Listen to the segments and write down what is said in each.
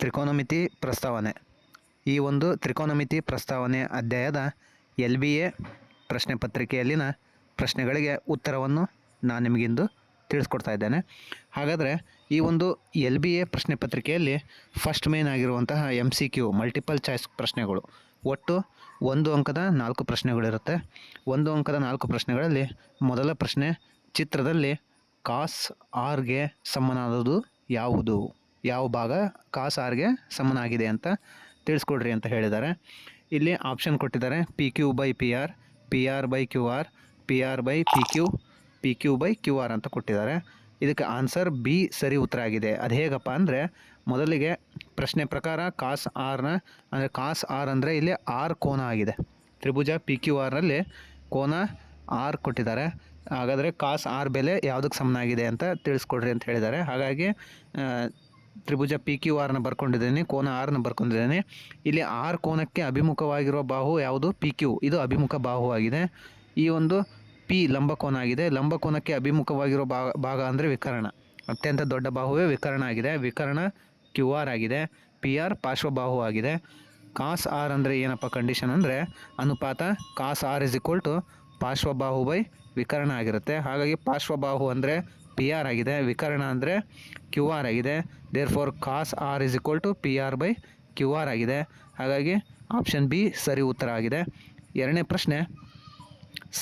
ತ್ರಿಕೋನಮಿತಿ ಪ್ರಸ್ತಾವನೆ. ಈ ಒಂದು ತ್ರಿಕೋನಮಿತಿ ಪ್ರಸ್ತಾವನೆ ಅಧ್ಯಾಯದ ಎಲ್ ಬಿ ಎ ಪ್ರಶ್ನೆ ಪತ್ರಿಕೆಯಲ್ಲಿನ ಪ್ರಶ್ನೆಗಳಿಗೆ ಉತ್ತರವನ್ನು ನಾನು ನಿಮಗಿಂದು ತಿಳಿಸ್ಕೊಡ್ತಾ ಇದ್ದೇನೆ. ಹಾಗಾದರೆ ಈ ಒಂದು ಎಲ್ ಬಿ ಎ ಪ್ರಶ್ನೆ ಪತ್ರಿಕೆಯಲ್ಲಿ ಫಸ್ಟ್ ಮೇನ್ ಆಗಿರುವಂತಹ M C Q multiple choice ಪ್ರಶ್ನೆಗಳು. ಒಟ್ಟು ಒಂದು ಅಂಕದ ನಾಲ್ಕು ಪ್ರಶ್ನೆಗಳಿರುತ್ತೆ. ಒಂದು ಅಂಕದ ನಾಲ್ಕು ಪ್ರಶ್ನೆಗಳಲ್ಲಿ ಮೊದಲ ಪ್ರಶ್ನೆ ಚಿತ್ರದಲ್ಲಿ ಕಾಸ್ ಆರ್ಗೆ ಸಮನಾದದು ಯಾವುದು? ಯಾವ ಭಾಗ ಕಾಸ್ ಆರ್ಗೆ ಸಮನಾಗಿದೆ ಅಂತ ತಿಳಿಸ್ಕೊಡ್ರಿ ಅಂತ ಹೇಳಿದ್ದಾರೆ. ಇಲ್ಲಿ ಆಪ್ಷನ್ ಕೊಟ್ಟಿದ್ದಾರೆ P Q by P R P R by Q R P R by P Q P Q by Q R ಅಂತ ಕೊಟ್ಟಿದ್ದಾರೆ. ಇದಕ್ಕೆ ಆನ್ಸರ್ ಬಿ ಸರಿ ಉತ್ತರ ಆಗಿದೆ. ಅದು ಹೇಗಪ್ಪ ಅಂದರೆ ಮೊದಲಿಗೆ ಪ್ರಶ್ನೆ ಪ್ರಕಾರ ಕಾಸ್ ಆರ್ನ ಅಂದರೆ ಕಾಸ್ ಆರ್ ಅಂದರೆ ಇಲ್ಲಿ ಆರ್ ಕೋನ ಆಗಿದೆ. ತ್ರಿಭುಜ ಪಿ ಕ್ಯೂ ಆರ್ನಲ್ಲಿ ಕೋನ ಆರ್ ಕೊಟ್ಟಿದ್ದಾರೆ. ಹಾಗಾದರೆ ಕಾಸ್ ಆರ್ ಬೆಲೆ ಯಾವುದಕ್ಕೆ ಸಮನಾಗಿದೆ ಅಂತ ತಿಳಿಸ್ಕೊಡ್ರಿ ಅಂತ ಹೇಳಿದ್ದಾರೆ. ಹಾಗಾಗಿ ತ್ರಿಭುಜ ಪಿ ಕ್ಯೂ ಆರ್ನ ಬರ್ಕೊಂಡಿದ್ದೇನೆ, ಕೋನ ಆರ್ನ ಬರ್ಕೊಂಡಿದ್ದೇನೆ. ಇಲ್ಲಿ ಆರ್ ಕೋನಕ್ಕೆ ಅಭಿಮುಖವಾಗಿರುವ ಬಾಹು ಯಾವುದು? ಪಿ ಕ್ಯೂ ಇದು ಅಭಿಮುಖ ಬಾಹು ಆಗಿದೆ ಈ ಒಂದು ಪಿ ಲಂಬಕೋನ ಆಗಿದೆ. ಲಂಬಕೋನಕ್ಕೆ ಅಭಿಮುಖವಾಗಿರೋ ಭಾಗ ಭಾಗ ಅಂದರೆ ವಿಕರಣ. ಅತ್ಯಂತ ದೊಡ್ಡ ಬಾಹುವೇ ವಿಕರಣ ಆಗಿದೆ. ವಿಕರಣ ಕ್ಯೂ ಆರ್ ಆಗಿದೆ. ಪಿ ಆರ್ ಪಾರ್ಶ್ವಬಾಹು ಆಗಿದೆ ಕಾಸ್ ಆರ್ ಅಂದರೆ ಏನಪ್ಪ ಕಂಡೀಷನ್ ಅಂದರೆ ಅನುಪಾತ cos R is equal to ಪಾರ್ಶ್ವಬಾಹು by ವಿಕರಣ ಆಗಿರುತ್ತೆ. ಹಾಗಾಗಿ ಪಾರ್ಶ್ವಬಾಹು ಅಂದರೆ ಪಿ ಆರ್ ಆಗಿದೆ. ವಿಕರಣ ಅಂದರೆ ಕ್ಯೂ ಆರ್ ಆಗಿದೆ. Therefore cos R is equal to P R by Q R ಆಗಿದೆ. ಹಾಗಾಗಿ ಆಪ್ಷನ್ ಬಿ ಸರಿ ಉತ್ತರ ಆಗಿದೆ. ಎರಡನೇ ಪ್ರಶ್ನೆ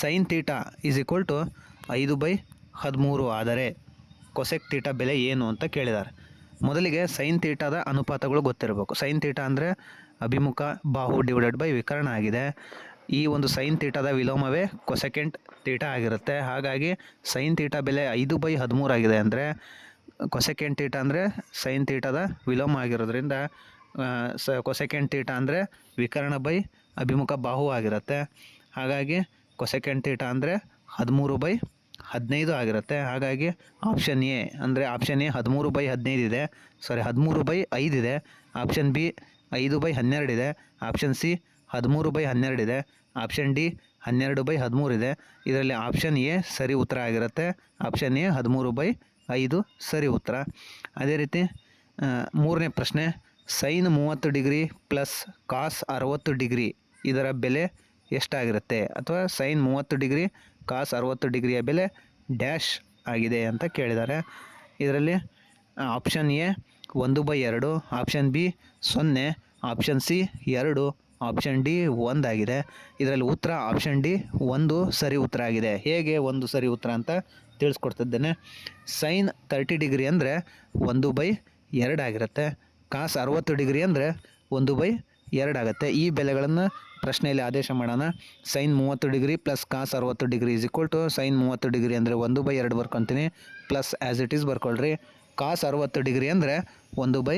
sine theta is equal to ಐದು ಬೈ ಹದಿಮೂರು ಆದರೆ ಕೊಸೆಕ್ ತೀಟಾ ಬೆಲೆ ಏನು ಅಂತ ಕೇಳಿದ್ದಾರೆ. ಮೊದಲಿಗೆ ಸೈನ್ ತೀಟಾದ ಅನುಪಾತಗಳು ಗೊತ್ತಿರಬೇಕು. ಸೈನ್ ತೀಟಾ ಅಂದರೆ ಅಭಿಮುಖ ಬಾಹು ಡಿವೈಡೆಡ್ ಬೈ ವಿಕರಣ ಆಗಿದೆ. ಈ ಒಂದು ಸೈನ್ ತೀಟಾದ ವಿಲೋಮವೇ ಕೊಸೆಕೆಂಟ್ ತೀಟಾ ಆಗಿರುತ್ತೆ. ಹಾಗಾಗಿ ಸೈನ್ ತೀಟಾ ಬೆಲೆ ಐದು ಬೈ ಹದಿಮೂರು ಆಗಿದೆ ಅಂದರೆ ಕೊಸೆಕೆಂಟ್ ತೀಟ ಅಂದರೆ ಸೈನ್ ತೀಟದ ವಿಲೋಮ ಆಗಿರೋದ್ರಿಂದ ಸ ಕೊಸೆಕೆಂಟ್ ತೀಟ ಅಂದರೆ ವಿಕರ್ಣ ಬೈ ಅಭಿಮುಖ ಬಾಹು ಆಗಿರುತ್ತೆ. ಹಾಗಾಗಿ ಕೊಸೆಕೆಂಟ್ ತೀಟ ಅಂದರೆ ಹದಿಮೂರು ಬೈ ಹದಿನೈದು ಆಗಿರುತ್ತೆ. ಹಾಗಾಗಿ ಆಪ್ಷನ್ ಎ ಅಂದರೆ ಆಪ್ಷನ್ ಎ ಹದಿಮೂರು ಬೈ ಹದಿನೈದು ಇದೆ. ಸಾರಿ, ಹದಿಮೂರು ಬೈ ಐದು ಇದೆ. ಆಪ್ಷನ್ ಬಿ ಐದು ಬೈ ಹನ್ನೆರಡು ಇದೆ. ಆಪ್ಷನ್ ಸಿ ಹದಿಮೂರು ಬೈ ಹನ್ನೆರಡು ಇದೆ. ಆಪ್ಷನ್ ಡಿ ಹನ್ನೆರಡು ಬೈ ಹದಿಮೂರು ಇದೆ. ಇದರಲ್ಲಿ ಆಪ್ಷನ್ ಎ ಸರಿ ಉತ್ತರ ಆಗಿರುತ್ತೆ. ಆಪ್ಷನ್ ಎ ಹದಿಮೂರು ಬೈ ಐದು? ಸರಿ, ಉತ್ತರ. ಅದೇ ರೀತಿ ಮೂರನೇ ಪ್ರಶ್ನೆ, ಸೈನ್ ಮೂವತ್ತು ಡಿಗ್ರಿ ಪ್ಲಸ್ ಕಾಸ್ ಅರವತ್ತು ಡಿಗ್ರಿ ಇದರ ಬೆಲೆ ಎಷ್ಟಾಗಿರುತ್ತೆ? ಅಥವಾ ಸೈನ್ ಮೂವತ್ತು ಡಿಗ್ರಿ ಕಾಸ್ ಅರವತ್ತು ಡಿಗ್ರಿಯ ಬೆಲೆ ಡ್ಯಾಶ್ ಆಗಿದೆ ಅಂತ ಕೇಳಿದ್ದಾರೆ. ಇದರಲ್ಲಿ ಆಪ್ಷನ್ ಎ ಒಂದು ಬೈ ಎರಡು, ಆಪ್ಷನ್ ಬಿ ಸೊನ್ನೆ, ಆಪ್ಷನ್ ಸಿ ಎರಡು, ಆಪ್ಷನ್ ಡಿ ಒಂದಾಗಿದೆ. ಇದರಲ್ಲಿ ಉತ್ತರ, ಆಪ್ಷನ್ ಡಿ ಒಂದು ಸರಿ ಉತ್ತರ ಆಗಿದೆ. ಹೇಗೆ ಒಂದು ಸರಿ ಉತ್ತರ ಅಂತ ತಿಳಿಸ್ಕೊಡ್ತಿದ್ದೇನೆ. ಸೈನ್ ತರ್ಟಿ ಡಿಗ್ರಿ ಅಂದರೆ ಒಂದು ಬೈ ಎರಡಾಗಿರುತ್ತೆ ಕಾಸ್ ಅರವತ್ತು ಡಿಗ್ರಿ ಅಂದರೆ ಒಂದು ಬೈ ಎರಡಾಗುತ್ತೆ ಈ ಬೆಲೆಗಳನ್ನು ಪ್ರಶ್ನೆಯಲ್ಲಿ ಆದೇಶ ಮಾಡೋಣ. ಸೈನ್ ಮೂವತ್ತು ಡಿಗ್ರಿ ಪ್ಲಸ್ ಕಾಸ್ ಅರವತ್ತು degree is equal to sine ಮೂವತ್ತು ಡಿಗ್ರಿ ಅಂದರೆ ಒಂದು ಬೈ ಎರಡು ಬರ್ಕೊತೀನಿ. ಪ್ಲಸ್ ಆ್ಯಸ್ ಇಟ್ ಈಸ್ ಬರ್ಕೊಳ್ರಿ. ಕಾಸ್ ಅರವತ್ತು ಡಿಗ್ರಿ ಅಂದರೆ ಒಂದು ಬೈ